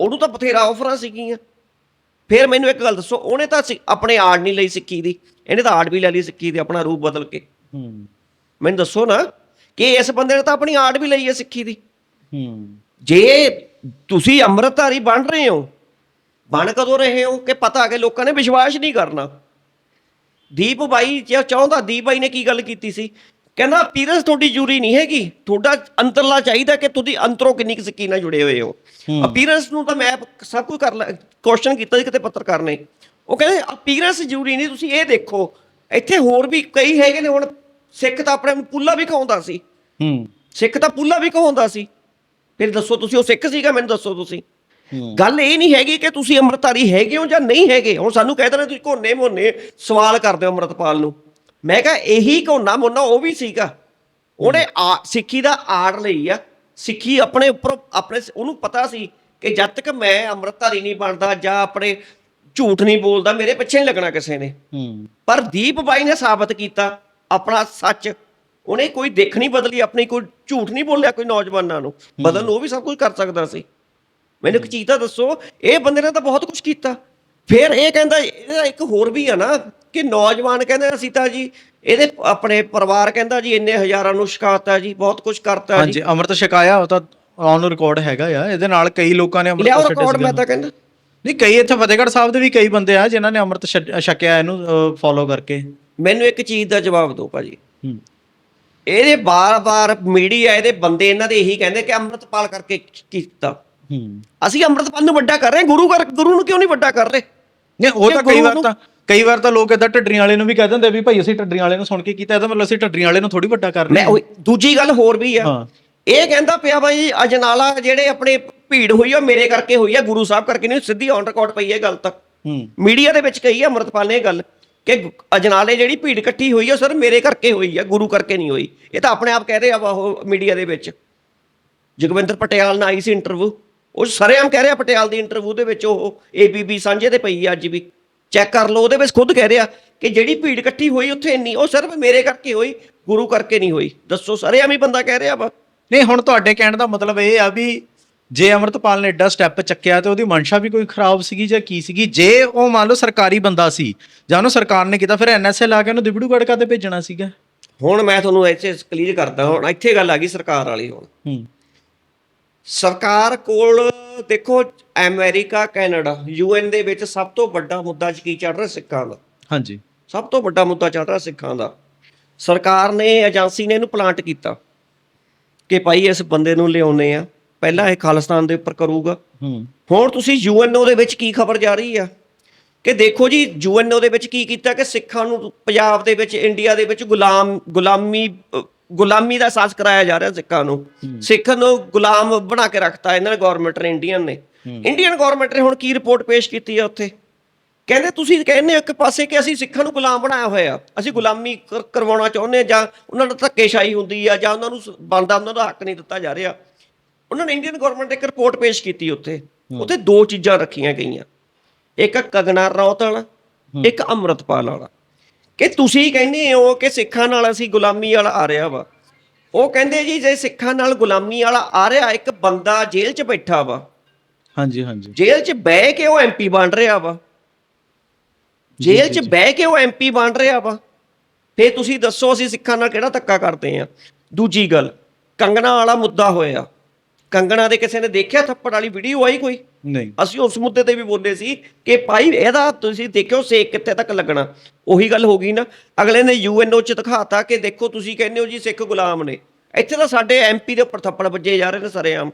ਉਹਨੂੰ ਤਾਂ ਬਥੇਰਾ ਆਫਰਾਂ ਸੀਗੀਆਂ। ਫਿਰ ਮੈਨੂੰ ਇੱਕ ਗੱਲ ਦੱਸੋ ਉਹਨੇ ਤਾਂ ਸਿ- ਆਪਣੇ ਆੜ ਨਹੀਂ ਲਈ ਸਿੱਖੀ ਦੀ। ਇਹਨੇ ਤਾਂ ਆੜ ਵੀ ਲੈ ਲਈ ਸਿੱਖੀ ਦੀ ਆਪਣਾ ਰੂਪ ਬਦਲ ਕੇ। ਹੂੰ। ਮੈਨੂੰ ਦੱਸੋ ਨਾ ਕਿ ਇਸ ਬੰਦੇ ਨੇ ਤਾਂ ਆਪਣੀ ਆੜ ਵੀ ਲਈ ਹੈ ਸਿੱਖੀ ਦੀ। ਹੂੰ। ਜੇ ਤੁਸੀਂ ਅੰਮ੍ਰਿਤਧਾਰੀ ਬਣ ਰਹੇ ਹੋ ਬਣ ਕਦੋਂ ਰਹੇ ਹੋ ਕਿ ਪਤਾ ਕਿ ਲੋਕਾਂ ਨੇ ਵਿਸ਼ਵਾਸ ਨਹੀਂ ਕਰਨਾ? ਦੀਪ ਬਾਈ ਜੇ ਚਾਹੁੰਦਾ ਦੀਪ ਬਾਈ ਨੇ ਕੀ ਗੱਲ ਕੀਤੀ ਸੀ? ਕਹਿੰਦਾ ਪੀਰਸ ਤੁਹਾਡੀ ਜੂਰੀ ਨਹੀਂ ਹੈਗੀ। ਤੁਹਾਡਾ ਅੰਤਰਲਾ ਚਾਹੀਦਾ ਕਿ ਤੁਸੀਂ ਅੰਤਰੋਂ ਕਿੰਨੀ ਕੁ ਸਿੱਕੀ ਨਾਲ ਜੁੜੇ ਹੋਏ ਹੋ। ਅਪੀਰੈਂਸ ਨੂੰ ਤਾਂ ਮੈਂ ਸਭ ਕੁਝ ਕਰ ਕੁਐਸਚਨ ਕੀਤਾ ਸੀ ਕਿਤੇ ਪੱਤਰਕਾਰ ਨੇ। ਉਹ ਕਹਿੰਦੇ ਅਪੀਰੈਂਸ ਜ਼ਰੂਰੀ ਨਹੀਂ ਤੁਸੀਂ ਇਹ ਦੇਖੋ ਇੱਥੇ ਹੋਰ ਵੀ ਕਈ ਹੈਗੇ ਨੇ ਹੁਣ ਸਿੱਖ ਤਾਂ ਆਪਣੇ ਨੂੰ ਪੁੱਲਾ ਵੀ ਕਹਾਉਂਦਾ ਸੀ। ਹੂੰ। ਸਿੱਖ ਤਾਂ ਪੁੱਲਾ ਵੀ ਕਹਾਉਂਦਾ ਸੀ। ਫਿਰ ਦੱਸੋ ਤੁਸੀਂ ਉਹ ਸਿੱਖ ਸੀਗਾ ਮੈਨੂੰ ਦੱਸੋ ਤੁਸੀਂ। ਗੱਲ ਇਹ ਨਹੀਂ ਹੈਗੀ ਕਿ ਤੁਸੀਂ ਅੰਮ੍ਰਿਤਧਾਰੀ ਹੈਗੇ ਹੋ ਜਾਂ ਨਹੀਂ ਹੈਗੇ। ਹੁਣ ਸਾਨੂੰ ਕਹਿੰਦੇ ਨੇ ਤੁਸੀਂ ਕੋਨੇ ਮੋਨੇ ਸਵਾਲ ਕਰਦੇ ਹੋ ਅੰਮ੍ਰਿਤਪਾਲ ਨੂੰ। ਮੈਂ ਕਿਹਾ ਇਹੀ ਕੋਨਾ ਮੋਨਾ ਉਹ ਵੀ ਸੀਗਾ। ਉਹਨੇ ਆ- ਸਿੱਖੀ ਦਾ ਆੜ ਲਈ ਆ। ਸਿੱਖੀ ਆਪਣੇ ਉੱਪਰ ਆਪਣੇ ਉਹਨੂੰ ਪਤਾ ਸੀ ਕਿ ਜਦ ਤੱਕ ਮੈਂ ਅੰਮ੍ਰਿਤਧਾਰੀ ਨਹੀਂ ਬਣਦਾ ਜਾਂ ਆਪਣੇ ਝੂਠ ਨਹੀਂ ਬੋਲਦਾ ਮੇਰੇ ਪਿੱਛੇ ਨਹੀਂ ਲੱਗਣਾ ਕਿਸੇ ਨੇ। ਪਰ ਦੀਪ ਬਾਈ ਨੇ ਸਾਬਤ ਕੀਤਾ ਆਪਣਾ ਸੱਚ। ਉਹਨੇ ਕੋਈ ਦੇਖ ਨਹੀਂ ਬਦਲੀ ਆਪਣੀ ਕੋਈ ਝੂਠ ਨਹੀਂ ਬੋਲਿਆ ਕੋਈ ਨੌਜਵਾਨਾਂ ਨੂੰ। ਬਦਲਣ ਨੂੰ ਉਹ ਵੀ ਸਭ ਕੁਝ ਕਰ ਸਕਦਾ ਸੀ। ਮੈਨੂੰ ਇੱਕ ਚੀਜ਼ ਤਾਂ ਦੱਸੋ ਇਹ ਬੰਦੇ ਨੇ ਤਾਂ ਬਹੁਤ ਕੁਝ ਕੀਤਾ। ਫਿਰ ਇਹ ਕਹਿੰਦਾ ਇਹਦਾ ਇੱਕ ਹੋਰ ਵੀ ਆ ਨਾ। ਕਿ ਨੌਜਵਾਨ ਕਹਿੰਦੇ ਅਸੀਂ ਤਾਂ ਜੀ ਇਹਦੇ ਆਪਣੇ ਪਰਿਵਾਰ ਕਹਿੰਦਾ ਜੀ ਇੰਨੇ ਹਜ਼ਾਰਾਂ ਨੂੰ ਸ਼ਿਕਾਇਤ ਜੀ ਬਹੁਤ ਕੁਝ ਕਰਤਾ ਜੀ। ਹਾਂਜੀ ਅੰਮ੍ਰਿਤ ਛਕਾਇਆ ਉਹ ਤਾਂ ਔਨ ਰਿਕਾਰਡ ਹੈਗਾ ਆ ਇਹਦੇ ਨਾਲ ਕਈ ਲੋਕਾਂ ਨੇ ਅੰਮ੍ਰਿਤ ਛਕਿਆ ਰਿਕਾਰਡ। ਮੈਂ ਤਾਂ ਕਹਿੰਦਾ। ਨਹੀਂ ਕਈ ਇੱਥੇ ਫਤਿਹਗੜ੍ਹ ਸਾਹਿਬ ਦੇ ਵੀ ਕਈ ਬੰਦੇ ਆ ਜਿਨ੍ਹਾਂ ਨੇ ਅੰਮ੍ਰਿਤ ਛਕਿਆ ਇਹਨੂੰ ਫੋਲੋ ਕਰਕੇ। ਮੈਨੂੰ ਇੱਕ ਚੀਜ਼ ਦਾ ਜਵਾਬ ਦਿਓ ਭਾਜੀ। ਹੂੰ। ਇਹਦੇ ਬਾਰ-ਬਾਰ ਮੀਡੀਆ ਇਹਦੇ ਬੰਦੇ ਇਹਨਾਂ ਦੇ ਇਹੀ ਕਹਿੰਦੇ ਕਿ ਅੰਮ੍ਰਿਤਪਾਲ ਕਰਕੇ ਕੀਤਾ। ਹੂੰ। ਅਸੀਂ ਅੰਮ੍ਰਿਤਪਾਲ ਨੂੰ ਵੱਡਾ ਕਰ ਰਹੇ ਗੁਰੂ ਘਰ ਗੁਰੂ ਨੂੰ ਕਿਉਂ ਨਹੀਂ ਵੱਡਾ ਕਰ ਰਹੇ? ਨਹੀਂ ਉਹ ਤਾਂ ਕਈ ਵਾਰ ਤਾਂ ਕਈ ਵਾਰ ਤਾਂ ਲੋਕ ਇਦਾਂ ਢੱਡਰੀਆਂ ਵਾਲੇ ਨੂੰ ਵੀ ਕਹਿ ਦਿੰਦੇ ਵੀ ਭਾਈ ਅਸੀਂ ਢੱਡਰੀਆਂ ਵਾਲੇ ਨੂੰ ਸੁਣ ਕੇ ਕੀਤਾ ਇਹਦਾ ਮਤਲਬ ਅਸੀਂ ਢੱਡਰੀਆਂ ਵਾਲੇ ਨੂੰ ਥੋੜੀ ਵੱਡਾ ਕਰ ਰਹੇ ਮੈਂ ਹਾਂ। ਉਹੀ- ਦੂਜੀ ਗੱਲ ਹੋਰ ਵੀ ਆ। ਹਾਂ। ਇਹ ਕਹਿੰਦਾ ਪਿਆ ਬਾਈ ਅਜਨਾਲਾ ਜਿਹੜੇ ਆਪਣੇ ਭੀੜ ਹੋਈ ਆ ਮੇਰੇ ਕਰਕੇ ਹੋਈ ਆ ਗੁਰੂ ਸਾਹਿਬ ਕਰਕੇ ਨਹੀਂ ਸਿੱਧੀ ਔਨ ਰਿਕਾਰਡ ਪਈ ਹੈ ਗੱਲ ਤਾਂ। ਹੂੰ। ਮੀਡੀਆ ਦੇ ਵਿੱਚ ਕਹੀ ਆ ਅੰਮ੍ਰਿਤਪਾਲ ਨੇ ਇਹ ਗੱਲ ਕਿ ਅਜਨਾਲੇ ਜਿਹੜੀ ਭੀੜ ਇਕੱਠੀ ਹੋਈ ਆ ਸਰ ਮੇਰੇ ਕਰਕੇ ਹੋਈ ਆ ਗੁਰੂ ਕਰਕੇ ਨਹੀਂ ਹੋਈ। ਇਹ ਤਾਂ ਆਪਣੇ ਆਪ ਕਹਿ ਰਹੇ ਆ ਵਾ ਉਹ ਮੀਡੀਆ ਦੇ ਵਿੱਚ। ਜਗਵਿੰਦਰ ਪਟਿਆਲ ਨਾਲ ਆਈ ਸੀ ਇੰਟਰਵਿਊ ਉਹ ਸਰੇਆਮ ਕਹਿ ਰਿਹਾ ਪਟਿਆਲ ਦੀ ਇੰਟਰਵਿਊ ਦੇ ਵਿੱਚ ਉਹ ਏਬੀਪੀ ਸਾਂਝੇ ਤੇ ਪਈ ਆ ਅੱਜ ਵੀ। ਚੈੱਕ ਕਰ ਲਓ ਉਹਦੇ ਵਿੱਚ ਖੁਦ ਕਹਿ ਰਿਹਾ ਕਿ ਜਿਹੜੀ ਭੀੜ ਇਕੱਠੀ ਹੋਈ ਉੱਥੇ ਇੰਨੀ ਉਹ ਸਿਰਫ ਮੇਰੇ ਕਰਕੇ ਹੋਈ ਗੁਰੂ ਕਰਕੇ ਨਹੀਂ ਹੋਈ। ਦੱਸੋ ਸਰੇਆਮ ਹੀ ਬੰਦਾ ਕਹਿ ਰਿਹਾ ਵਾ। ਨਹੀਂ ਹੁਣ ਤੁਹਾਡੇ ਕਹਿਣ ਦਾ ਮਤਲਬ ਇਹ ਆ ਵੀ ਜੇ ਅਮਰਤਪਾਲ ਨੇ ਐਡਾ ਸਟੈਪ ਚੱਕਿਆ ਤੇ ਉਹਦੀ ਮਨਸ਼ਾ ਵੀ ਕੋਈ ਖਰਾਬ ਸੀਗੀ ਜਾਂ ਕੀ ਸੀਗੀ? ਜੇ ਉਹ ਮੰਨ ਲਓ ਸਰਕਾਰੀ ਬੰਦਾ ਸੀ ਜਾਂ ਉਹਨੂੰ ਸਰਕਾਰ ਨੇ ਕੀਤਾ ਫਿਰ ਐਨਐਸਏ ਲਾ ਕੇ ਉਹਨੂੰ ਦਿਬੜੂਗੜ੍ਹ ਕਾਤੇ ਭੇਜਣਾ ਸੀਗਾ? ਹੁਣ ਮੈਂ ਤੁਹਾਨੂੰ ਇੱਥੇ ਕਲੀਅਰ ਕਰਦਾ ਹੁਣ ਇੱਥੇ ਗੱਲ ਆ ਗਈ ਸਰਕਾਰ ਵਾਲੀ ਹੁਣ। ਹੂੰ। ਸਰਕਾਰ ਕੋਲ ਦੇਖੋ ਅਮਰੀਕਾ ਕੈਨੇਡਾ ਯੂਐਨ ਦੇ ਵਿੱਚ ਸਭ ਤੋਂ ਵੱਡਾ ਮੁੱਦਾ ਕੀ ਚੱਲ ਰਿਹਾ ਸਿੱਖਾਂ ਦਾ? ਹਾਂਜੀ। ਸਭ ਤੋਂ ਵੱਡਾ ਮੁੱਦਾ ਚੱਲ ਰਿਹਾ ਸਿੱਖਾਂ ਦਾ। ਸਰਕਾਰ ਨੇ ਏਜੰਸੀ ਨੇ ਇਹਨੂੰ ਪਲਾਂਟ ਕੀਤਾ ਕਿ ਭਾਈ ਇਸ ਬੰਦੇ ਨੂੰ ਲਿਆਉਨੇ ਆ। ਪਹਿਲਾਂ ਇਹ ਖਾਲਿਸਤਾਨ ਦੇ ਉੱਪਰ ਕਰੂਗਾ। ਹੂੰ। ਹੁਣ ਤੁਸੀਂ ਯੂਐਨਓ ਦੇ ਵਿੱਚ ਕੀ ਖਬਰ ਜਾ ਰਹੀ ਆ? ਕਿ ਦੇਖੋ ਜੀ ਯੂਐਨਓ ਦੇ ਵਿੱਚ ਕੀ ਕੀਤਾ ਕਿ ਸਿੱਖਾਂ ਨੂੰ ਪੰਜਾਬ ਦੇ ਵਿੱਚ ਇੰਡੀਆ ਦੇ ਵਿੱਚ ਗੁਲਾਮ ਗੁਲਾਮੀ ਗੁਲਾਮੀ ਦਾ ਅਹਿਸਾਸ ਕਰਾਇਆ ਜਾ ਰਿਹਾ ਸਿੱਖਾਂ ਨੂੰ। ਸਿੱਖ ਨੂੰ ਗੁਲਾਮ ਬਣਾ ਕੇ ਰੱਖਤਾ ਇਹਨਾਂ ਨੇ ਗਵਰਨਮੈਂਟ ਨੇ ਇੰਡੀਅਨ ਨੇ। ਇੰਡੀਅਨ ਗਵਰਨਮੈਂਟ ਨੇ ਹੁਣ ਕੀ ਰਿਪੋਰਟ ਪੇਸ਼ ਕੀਤੀ ਆ ਉੱਥੇ? ਕਹਿੰਦੇ ਤੁਸੀਂ ਕਹਿੰਦੇ ਹੋ ਇੱਕ ਪਾਸੇ ਕਿ ਅਸੀਂ ਸਿੱਖਾਂ ਨੂੰ ਗੁਲਾਮ ਬਣਾਇਆ ਹੋਇਆ। ਅਸੀਂ ਗੁਲਾਮੀ ਕਰ- ਕਰਵਾਉਣਾ ਚਾਹੁੰਦੇ ਹਾਂ ਜਾਂ ਉਹਨਾਂ ਨਾਲ ਧੱਕੇਸ਼ਾਹੀ ਹੁੰਦੀ ਆ ਜਾਂ ਉਹਨਾਂ ਨੂੰ ਬਣਦਾ ਉਹਨਾਂ ਦਾ ਹੱਕ ਨਹੀਂ ਦਿੱਤਾ ਜਾ ਰਿਹਾ। ਉਹਨਾਂ ਨੇ ਇੰਡੀਅਨ ਗਵਰਨਮੈਂਟ ਇੱਕ ਰਿਪੋਰਟ ਪੇਸ਼ ਕੀਤੀ ਉੱਥੇ। ਉੱਥੇ ਦੋ ਚੀਜ਼ਾਂ ਰੱਖੀਆਂ ਗਈਆਂ। ਇੱਕ ਕਗਨਾ ਰੌਤ ਵਾਲਾ ਇੱਕ ਅੰਮ੍ਰਿਤਪਾਲ ਵਾਲਾ। ਕਿ ਤੁਸੀਂ ਕਹਿੰਦੇ ਹੋ ਕਿ ਸਿੱਖਾਂ ਨਾਲ ਅਸੀਂ ਗੁਲਾਮੀ ਵਾਲਾ ਆ ਰਿਹਾ ਵਾ। ਉਹ ਕਹਿੰਦੇ ਜੀ ਜੇ ਸਿੱਖਾਂ ਨਾਲ ਗੁਲਾਮੀ ਵਾਲਾ ਆ ਰਿਹਾ ਇੱਕ ਬੰਦਾ ਜੇਲ੍ਹ 'ਚ ਬੈਠਾ ਵਾ। ਹਾਂਜੀ ਹਾਂਜੀ। ਜੇਲ੍ਹ 'ਚ ਬਹਿ ਕੇ ਉਹ ਐਮਪੀ ਬਣ ਰਿਹਾ ਵਾ। ਜੇਲ੍ਹ 'ਚ ਬਹਿ ਕੇ ਉਹ ਐਮਪੀ ਬਣ ਰਿਹਾ ਵਾ। ਫੇ ਤੁਸੀਂ ਦੱਸੋ ਅਸੀਂ ਸਿੱਖਾਂ ਨਾਲ ਕਿਹੜਾ ਧੱਕਾ ਕਰਦੇ ਆ ਦੂਜੀ ਗੱਲ ਕੰਗਣਾ ਵਾਲਾ ਮੁੱਦਾ ਹੋਇਆ। ਕੰਗਣਾ ਦੇ ਕਿਸੇ ਨੇ ਦੇਖਿਆ ਥੱਪੜ ਵਾਲੀ ਵੀਡੀਓ ਆਈ ਕੋਈ? ਨਹੀਂ। ਅਸੀਂ ਉਸ ਮੁੱਦੇ ਤੇ ਵੀ ਬੋਲੇ ਸੀ ਕਿ ਭਾਈ ਇਹਦਾ ਤੁਸੀਂ ਦੇਖਿਓ ਸੇਕ ਕਿੱਥੇ ਤੱਕ ਲੱਗਣਾ। ਉਹੀ ਗੱਲ ਹੋ ਗਈ ਨਾ। ਅਗਲੇ ਨੇ ਯੂਐਨਓ ਚ ਦਿਖਾਤਾ ਕਿ ਦੇਖੋ ਤੁਸੀਂ ਕਹਿੰਦੇ ਹੋ ਜੀ ਸਿੱਖ ਗੁਲਾਮ ਨੇ। ਇੱਥੇ ਤਾਂ ਸਾਡੇ ਐਮਪੀ ਦੇ ਉੱਪਰ ਥੱਪੜ ਵੱਜੇ ਜਾ ਰਹੇ ਨੇ ਸਰੇਆਮ।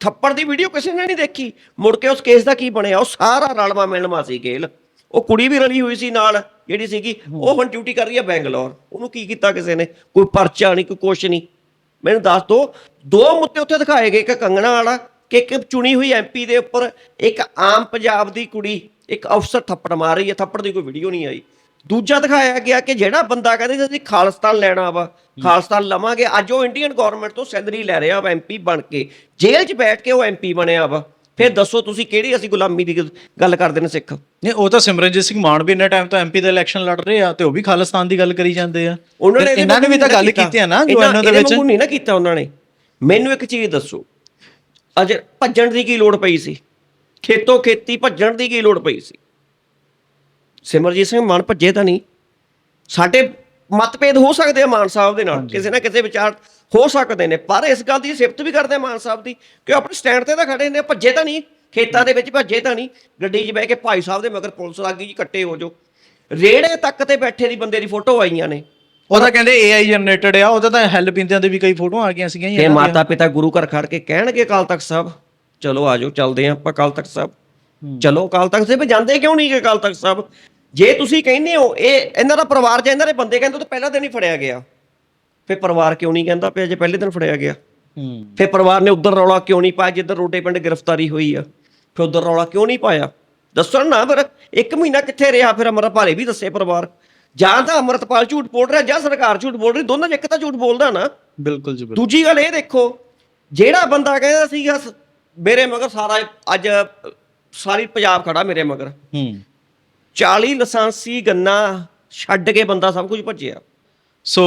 ਥੱਪੜ ਦੀ ਵੀਡੀਓ ਕਿਸੇ ਨੇ ਨਹੀਂ ਦੇਖੀ। ਮੁੜ ਕੇ ਉਸ ਕੇਸ ਦਾ ਕੀ ਬਣਿਆ? ਉਹ ਸਾਰਾ ਰਲਵਾ ਮਿਲਵਾ ਸੀ ਗੇਲ ਉਹ ਕੁੜੀ ਵੀ ਰਲੀ ਹੋਈ ਸੀ ਨਾਲ ਜਿਹੜੀ ਸੀਗੀ ਉਹ ਹੁਣ ਡਿਊਟੀ ਕਰ ਰਹੀ ਹੈ ਬੈਂਗਲੌਰ। ਉਹਨੂੰ ਕੀ ਕੀਤਾ ਕਿਸੇ ਨੇ? ਕੋਈ ਪਰਚਾ ਨਹੀਂ ਕੋਈ ਕੁਛ ਨਹੀਂ। ਮੈਨੂੰ ਦੱਸ ਦੋ ਦੋ ਮੁੱਦੇ ਉੱਥੇ ਦਿਖਾਏ ਗਏ, ਇੱਕ ਕੰਗਣਾ ਵਾਲਾ, ਕਿ ਇੱਕ ਚੁਣੀ ਹੋਈ ਐਮਪੀ ਦੇ ਉੱਪਰ, ਇੱਕ ਆਮ ਪੰਜਾਬ ਦੀ ਕੁੜੀ, ਇੱਕ ਅਫਸਰ ਥੱਪੜ ਮਾਰ ਰਹੀ ਹੈ, ਥੱਪੜ ਦੀ ਕੋਈ ਵੀਡੀਓ ਨਹੀਂ ਆਈ। ਦੂਜਾ ਦਿਖਾਇਆ ਗਿਆ ਕਿ ਜਿਹੜਾ ਬੰਦਾ ਕਹਿੰਦੇ ਅਸੀਂ ਖਾਲਸਤਾਨ ਲੈਣਾ ਵਾ, ਖਾਲਿਸਤਾਨ ਲਵਾਂਗੇ, ਅੱਜ ਉਹ ਇੰਡੀਅਨ ਗਵਰਨਮੈਂਟ ਤੋਂ ਸੈਲਰੀ ਲੈ ਰਿਹਾ ਵਾ ਐਮਪੀ ਬਣ ਕੇ, ਜੇਲ੍ਹ 'ਚ ਬੈਠ ਕੇ ਉਹ ਐਮਪੀ ਬਣਿਆ ਵਾ। ਫਿਰ ਦੱਸੋ ਤੁਸੀਂ ਕਿਹੜੀ ਅਸੀਂ ਗੁਲਾਮੀ ਦੀ ਗੱਲ ਕਰਦੇ ਨੇ ਸਿੱਖ? ਨਹੀਂ ਉਹ ਤਾਂ ਸਿਮਰਨਜੀਤ ਸਿੰਘ ਮਾਨ ਵੀ ਇੰਨੇ ਟਾਈਮ ਤੋਂ ਐਮਪੀ ਦਾ ਇਲੈਕਸ਼ਨ ਲੜ ਰਹੇ ਆ ਤੇ ਉਹ ਵੀ ਖਾਲਿਸਤਾਨ ਦੀ ਗੱਲ ਕਰੀ ਜਾਂਦੇ ਆ। ਉਹਨਾਂ ਇਹਦੇ ਇਹਨਾਂ ਨੇ ਵੀ ਤਾਂ ਗੱਲ ਕੀਤੀ। ਆ ਨਾ ਜਵਾਨਾਂ ਦੇ ਵਿੱਚ। ਨਹੀਂ ਨਾ ਕੀਤਾ ਉਹਨਾਂ ਨੇ। ਮੈਨੂੰ ਇੱਕ ਚੀਜ਼ ਦੱਸੋ। ਅਜ ਭੱਜਣ ਦੀ ਕੀ ਲੋੜ ਪਈ ਸੀ? ਖੇਤੋਂ ਖੇਤੀ ਭੱਜਣ ਦੀ ਕੀ ਲੋੜ ਪਈ ਸੀ? ਸਿਮਰਜੀਤ ਸਿੰਘ ਮਾਨ ਭੱਜੇ ਤਾਂ ਨਹੀਂ। ਸਾਡੇ ਮਤਭੇਦ ਹੋ ਸਕਦੇ ਆ ਮਾਨ ਸਾਹਿਬ ਦੇ ਨਾਲ। ਕਿਸੇ ਨਾ ਕਿਸੇ ਵਿਚਾਰ ਹੋ ਸਕਦੇ ਨੇ ਪਰ ਇਸ ਗੱਲ ਦੀ ਸਿਫਤ ਵੀ ਕਰਦੇ ਮਾਨ ਸਾਹਿਬ ਦੀ ਕਿ ਉਹ ਆਪਣੇ ਸਟੈਂਡ ਤੇ ਤਾਂ ਖੜੇ ਨੇ ਭੱਜੇ ਤਾਂ ਨਹੀਂ ਖੇਤਾਂ ਦੇ ਵਿੱਚ ਭੱਜੇ ਤਾਂ ਨਹੀਂ ਗੱਡੀ 'ਚ ਬਹਿ ਕੇ ਭਾਈ ਸਾਹਿਬ ਦੇ ਮਗਰ ਪੁਲਿਸ ਲੱਗ ਗਈ ਜੀ ਇਕੱਠੇ ਹੋ ਜਾਓ। ਰੇੜੇ ਤੱਕ ਤੇ ਬੈਠੇ ਦੀ ਬੰਦੇ ਦੀ ਫੋਟੋ ਆਈਆਂ ਨੇ। ਉਹ ਤਾਂ ਕਹਿੰਦੇ AI ਜਨਰੇਟਡ ਆ ਉਹਦਾ ਤਾਂ ਹੈਲ ਪਿੰਦਿਆਂ ਦੇ ਵੀ ਕਈ ਫੋਟੋਆਂ ਆ ਗਈਆਂ ਸੀਗੀਆਂ ਜੀ ਤੇ। ਮਾਤਾ ਪਿਤਾ ਗੁਰੂ ਘਰ ਖੜ ਕੇ ਕਹਿਣਗੇ ਅਕਾਲ ਤਖਤ ਸਾਹਿਬ ਚਲੋ ਆਜੋ ਚੱਲਦੇ ਆਂ ਆਪਾਂ ਅਕਾਲ ਤਖਤ ਸਾਹਿਬ। ਚਲੋ ਅਕਾਲ ਤਖਤ ਸਾਹਿਬ ਜਾਂਦੇ ਕਿਉਂ ਨਹੀਂ ਅਕਾਲ ਤਖਤ ਸਾਹਿਬ? ਜੇ ਤੁਸੀਂ ਕਹਿੰਦੇ ਹੋ ਇਹ ਇਹਨਾਂ ਦਾ ਪਰਿਵਾਰ ਜਾਂ ਇਹਨਾਂ ਦੇ ਬੰਦੇ ਕਹਿੰਦੇ ਤਾਂ ਪਹਿਲਾ ਦਿਨ ਹੀ ਫੜਿਆ ਗਿਆ। ਫਿਰ ਪਰਿਵਾਰ ਕਿਉਂ ਨਹੀਂ ਕਹਿੰਦਾ ਪਿਆ ਜੇ ਪਹਿਲੇ ਦਿਨ ਫੜਿਆ ਗਿਆ? ਹੂੰ। ਫਿਰ ਪਰਿਵਾਰ ਨੇ ਉਧਰ ਰੌਲਾ ਕਿਉਂ ਨਹੀਂ ਪਾਇਆ ਜਿੱਧਰ ਰੋਡੇ ਪਿੰਡ ਗ੍ਰਿਫਤਾਰੀ ਹੋਈ ਆ? ਫਿਰ ਉਧਰ ਰੌਲਾ ਕਿਉਂ ਨਹੀਂ ਪਾਇਆ? ਦੱਸੋ ਨਾ ਫਿਰ ਇੱਕ ਮਹੀਨਾ ਕਿੱਥੇ ਰਿਹਾ ਫਿਰ ਅਮਰਪਾਲੇ ਵੀ ਦੱਸੇ ਪਰਿਵਾਰ। ਜਾਂ ਤਾਂ ਅਮਰਤਪਾਲ ਝੂਠ ਬੋਲ ਰਿਹਾ ਜਾਂ ਸਰਕਾਰ ਝੂਠ ਬੋਲ ਰਹੀ ਦੋਨਾਂ 'ਚ ਇੱਕ ਤਾਂ ਝੂਠ ਬੋਲਦਾ ਨਾ। ਬਿਲਕੁਲ ਜੀ ਬਿਲਕੁਲ। ਦੂਜੀ ਗੱਲ ਇਹ ਦੇਖੋ ਜਿਹੜਾ ਬੰਦਾ ਕਹਿੰਦਾ ਸੀਗਾ ਸ- ਮੇਰੇ ਮਗਰ ਸਾਰਾ ਅੱਜ ਸਾਰੀ ਪੰਜਾਬ ਖੜਾ ਮੇਰੇ ਮਗਰ। ਹੂੰ। 40 ਲਾਇਸੈਂਸੀ ਗੰਨਾ ਛੱਡ ਕੇ ਬੰਦਾ ਸਭ ਕੁਝ ਭੱਜਿਆ। ਸੋ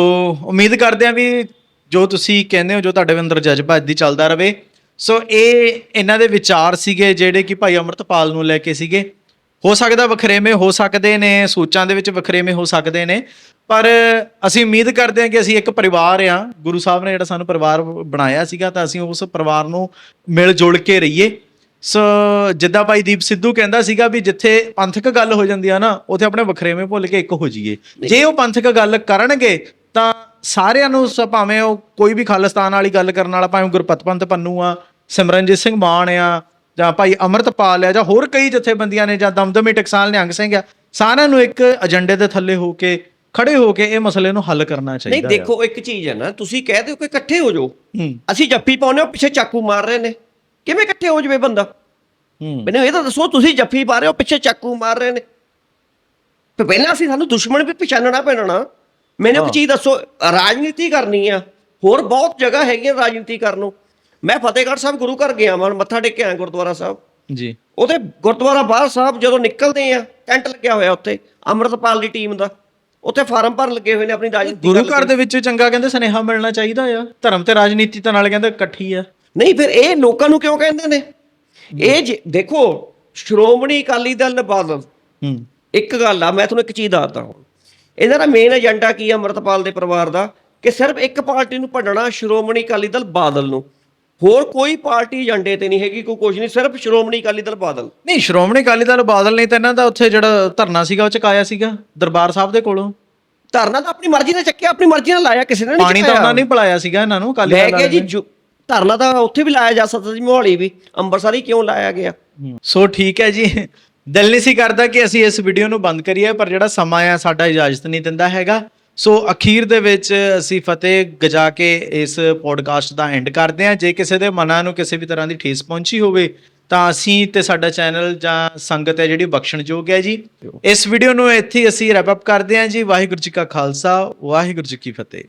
ਉਮੀਦ ਕਰਦੇ ਹਾਂ ਵੀ ਜੋ ਤੁਸੀਂ ਕਹਿੰਦੇ ਹੋ, ਜੋ ਤੁਹਾਡੇ ਅੰਦਰ ਜਜ਼ਬਾ ਇੱਦੀ ਚੱਲਦਾ ਰਵੇ ਸੋ ਇਹ ਇਹਨਾਂ ਦੇ ਵਿਚਾਰ ਸੀਗੇ ਜਿਹੜੇ ਕਿ ਭਾਈ ਅਮਰਤਪਾਲ ਨੂੰ ਲੈ ਕੇ ਸੀਗੇ। ਹੋ ਸਕਦਾ ਵਖਰੇਵੇਂ ਹੋ ਸਕਦੇ ਨੇ, ਸੋਚਾਂ ਦੇ ਵਿੱਚ ਵਖਰੇਵੇਂ ਹੋ ਸਕਦੇ ਨੇ। ਪਰ ਅਸੀਂ ਉਮੀਦ ਕਰਦੇ ਹਾਂ ਕਿ ਅਸੀਂ ਇੱਕ ਪਰਿਵਾਰ ਆ ਗੁਰੂ ਸਾਹਿਬ ਨੇ ਜਿਹੜਾ ਸਾਨੂੰ ਪਰਿਵਾਰ ਬਣਾਇਆ ਸੀਗਾ, ਤਾਂ ਅਸੀਂ ਉਸ ਪਰਿਵਾਰ ਨੂੰ ਮਿਲ ਜੁਲ ਕੇ ਰਹੀਏ। ਸੋ ਜਿੱਦਾਂ ਭਾਈ ਦੀਪ ਸਿੱਧੂ ਕਹਿੰਦਾ ਸੀਗਾ ਵੀ ਜਿੱਥੇ ਪੰਥਕ ਗੱਲ ਹੋ ਜਾਂਦੀ ਆ ਨਾ ਉੱਥੇ ਆਪਣੇ ਵਖਰੇਵੇਂ ਭੁੱਲ ਕੇ ਇੱਕ ਹੋ ਜਾਈਏ। ਜੇ ਉਹ ਪੰਥਕ ਗੱਲ ਕਰਨਗੇ ਤਾਂ ਸਾਰਿਆਂ ਨੂੰ ਸ- ਭਾਵੇਂ ਉਹ ਕੋਈ ਵੀ ਖਾਲਿਸਤਾਨ ਵਾਲੀ ਗੱਲ ਕਰਨ ਵਾਲਾ ਭਾਵੇਂ ਗੁਰਪਤ ਪੰਥ ਪੰਨੂ ਆ ਸਿਮਰਨਜੀਤ ਸਿੰਘ ਮਾਨ ਆ ਜਾਂ ਭਾਈ ਅਮਰਤਪਾਲ ਆ ਜਾਂ ਹੋਰ ਕਈ ਜਥੇਬੰਦੀਆਂ ਨੇ ਜਾਂ ਦਮਦਮੀ ਟਕਸਾਲ ਨਿਹੰਗ ਸਿੰਘ ਆ ਸਾਰਿਆਂ ਨੂੰ ਇੱਕ ਏਜੰਡੇ ਦੇ ਥੱਲੇ ਹੋ ਕੇ ਖੜੇ ਹੋ ਕੇ ਇਹ ਮਸਲੇ ਨੂੰ ਹੱਲ ਕਰਨਾ ਨਹੀਂ ਚਾਹੀਦਾ ਦੇਖੋ ਇੱਕ ਚੀਜ਼ ਹੈ ਨਾ ਤੁਸੀਂ ਕਹਿ ਦਿਓ ਕਿ ਇਕੱਠੇ ਹੋ ਜਾਓ। ਹੂੰ। ਅਸੀਂ ਜੱਫੀ ਪਾਉਨੇ ਉਹ ਪਿੱਛੇ ਚਾਕੂ ਮਾਰ ਰਹੇ ਨੇ। ਕਿਵੇਂ ਇਕੱਠੇ ਹੋ ਜਵੇ ਬੰਦਾ? ਮੈਨੂੰ ਇਹ ਤਾਂ ਦੱਸੋ ਤੁਸੀਂ ਜੱਫੀ ਪਾ ਰਹੇ ਹੋ ਪਿੱਛੇ ਚਾਕੂ ਮਾਰ ਰਹੇ ਨੇ। ਤੇ ਪਹਿਲਾਂ ਅਸੀਂ ਸਾਨੂੰ ਦੁਸ਼ਮਣ ਵੀ ਪਛਾਣਨਾ ਪੈਣਾ ਮੈਨੂੰ ਇੱਕ ਚੀਜ਼ ਦੱਸੋ ਰਾਜਨੀਤੀ ਕਰਨੀ ਆ। ਹੋਰ ਬਹੁਤ ਜਗ੍ਹਾ ਹੈਗੀਆਂ ਰਾਜਨੀਤੀ ਕਰਨ ਨੂੰ। ਮੈਂ ਫਤਿਹਗੜ੍ਹ ਸਾਹਿਬ ਗੁਰੂ ਘਰ ਗਿਆ ਮੈਂ ਮੱਥਾ ਟੇਕ ਕੇ ਆਇਆ ਗੁਰਦੁਆਰਾ ਸਾਹਿਬ। ਜੀ। ਉਹਦੇ ਗੁਰਦੁਆਰਾ ਬਾਹਰ ਸਾਹਿਬ ਜਦੋਂ ਨਿਕਲਦੇ ਆ ਟੈਂਟ ਲੱਗਿਆ ਹੋਇਆ ਉੱਥੇ ਅੰਮ੍ਰਿਤਪਾਲ ਦੀ ਟੀਮ ਦਾ। ਉੱਥੇ ਫਾਰਮ ਭਰਨ ਲੱਗੇ ਹੋਏ ਨੇ ਆਪਣੀ ਰਾਜਨੀਤੀ ਗੁਰੂ ਘਰ ਦੇ ਵਿੱਚ ਚੰਗਾ ਕਹਿੰਦੇ ਸੁਨੇਹਾ ਮਿਲਣਾ ਚਾਹੀਦਾ ਆ। ਧਰਮ ਤੇ ਰਾਜਨੀਤੀ ਤਾਂ ਨਾਲ ਕਹਿੰਦੇ ਇਕੱਠੀ ਆ। ਨਹੀਂ ਫਿਰ ਇਹ ਲੋਕਾਂ ਨੂੰ ਕਿਉਂ ਕਹਿੰਦੇ ਨੇ? ਇਹ ਦੇਖੋ ਸ਼੍ਰੋਮਣੀ ਅਕਾਲੀ ਦਲ ਬਾਦਲ ਹੂੰ। ਇੱਕ ਗੱਲ ਆ ਮੈਂ ਤੁਹਾਨੂੰ ਇੱਕ ਚੀਜ਼ ਦੱਸਦਾ ਹਾਂ। ਇਹਨਾਂ ਦਾ ਮੇਨ ਏਜੰਡਾ ਕੀ ਆ ਅਮਰਤਪਾਲ ਦੇ ਪਰਿਵਾਰ ਦਾ? ਕਿ ਸਿਰਫ ਇੱਕ ਪਾਰਟੀ ਨੂੰ ਭੰਡਣਾ ਸ਼੍ਰੋਮਣੀ ਅਕਾਲੀ ਦਲ ਬਾਦਲ ਨੂੰ। ਹੋਰ ਕੋਈ ਪਾਰਟੀ ਏਜੰਡੇ ਤੇ ਨਹੀਂ ਹੈਗੀ ਕੋਈ ਕੁਝ ਨਹੀਂ ਸਿਰਫ ਸ਼੍ਰੋਮਣੀ ਅਕਾਲੀ ਦਲ ਬਾਦਲ। ਨਹੀਂ ਸ਼੍ਰੋਮਣੀ ਅਕਾਲੀ ਦਲ ਬਾਦਲ ਨੇ ਤਾਂ ਇਹਨਾਂ ਦਾ ਉੱਥੇ ਜਿਹੜਾ ਧਰਨਾ ਸੀਗਾ ਉਹ ਚਕਾਇਆ ਸੀਗਾ ਦਰਬਾਰ ਸਾਹਿਬ ਦੇ ਕੋਲੋਂ। ਧਰਨਾ ਤਾਂ ਆਪਣੀ ਮਰਜ਼ੀ ਨਾਲ ਚੱਕਿਆ ਆਪਣੀ ਮਰਜ਼ੀ ਨਾਲ ਲਾਇਆ ਕਿਸੇ ਨੇ ਨਹੀਂ ਪਾਣੀ ਤਾਂ। ਉਹਨਾਂ ਨੇ ਪਿਲਾਇਆ ਸੀਗਾ ਇਹਨਾਂ ਨੂੰ ਅਕਾਲੀ ਮੈਂ ਦਲ ਕਿਹਾ ਜੀ ਨੇ। ਜੋ- ਧਰਨਾ ਤਾਂ ਉੱਥੇ ਵੀ ਲਾਇਆ ਜਾ ਸਕਦਾ ਸੀ, ਮੋਹਾਲੀ ਵੀ। ਅੰਮ੍ਰਿਤਸਰ ਹੀ ਕਿਉਂ ਲਾਇਆ ਗਿਆ? ਸੋ ਠੀਕ ਹੈ ਜੀ। ਦਿਲ ਨਹੀਂ ਸੀ ਕਰਦਾ ਕਿ ਅਸੀਂ ਇਸ ਵੀਡੀਓ ਨੂੰ ਬੰਦ ਕਰੀਏ, ਪਰ ਜਿਹੜਾ ਸਮਾਂ ਆ, ਸਾਡਾ ਇਜਾਜ਼ਤ ਨਹੀਂ ਦਿੰਦਾ ਹੈਗਾ। ਸੋ ਅਖੀਰ ਦੇ ਵਿੱਚ ਅਸੀਂ ਫਤਿਹ ਗਜਾ ਕੇ ਇਸ ਪੋਡਕਾਸਟ ਦਾ ਐਂਡ ਕਰਦੇ ਹਾਂ। ਜੇ ਕਿਸੇ ਦੇ ਮਨਾਂ ਨੂੰ ਕਿਸੇ ਵੀ ਤਰ੍ਹਾਂ ਦੀ ਠੇਸ ਪਹੁੰਚੀ ਹੋਵੇ, ਤਾਂ ਅਸੀਂ ਤੇ ਸਾਡਾ ਚੈਨਲ ਜਾਂ ਸੰਗਤ ਹੈ ਜਿਹੜੀ ਬਖਸ਼ਣਯੋਗ ਹੈ ਜੀ। ਇਸ ਵੀਡੀਓ ਨੂੰ ਇੱਥੇ ਅਸੀਂ ਰੈਪ ਅਪ ਕਰਦੇ ਹਾਂ ਜੀ। ਵਾਹਿਗੁਰੂ ਜੀ ਕਾ ਖਾਲਸਾ, ਵਾਹਿਗੁਰੂ ਜੀ ਕੀ ਫਤਿਹ।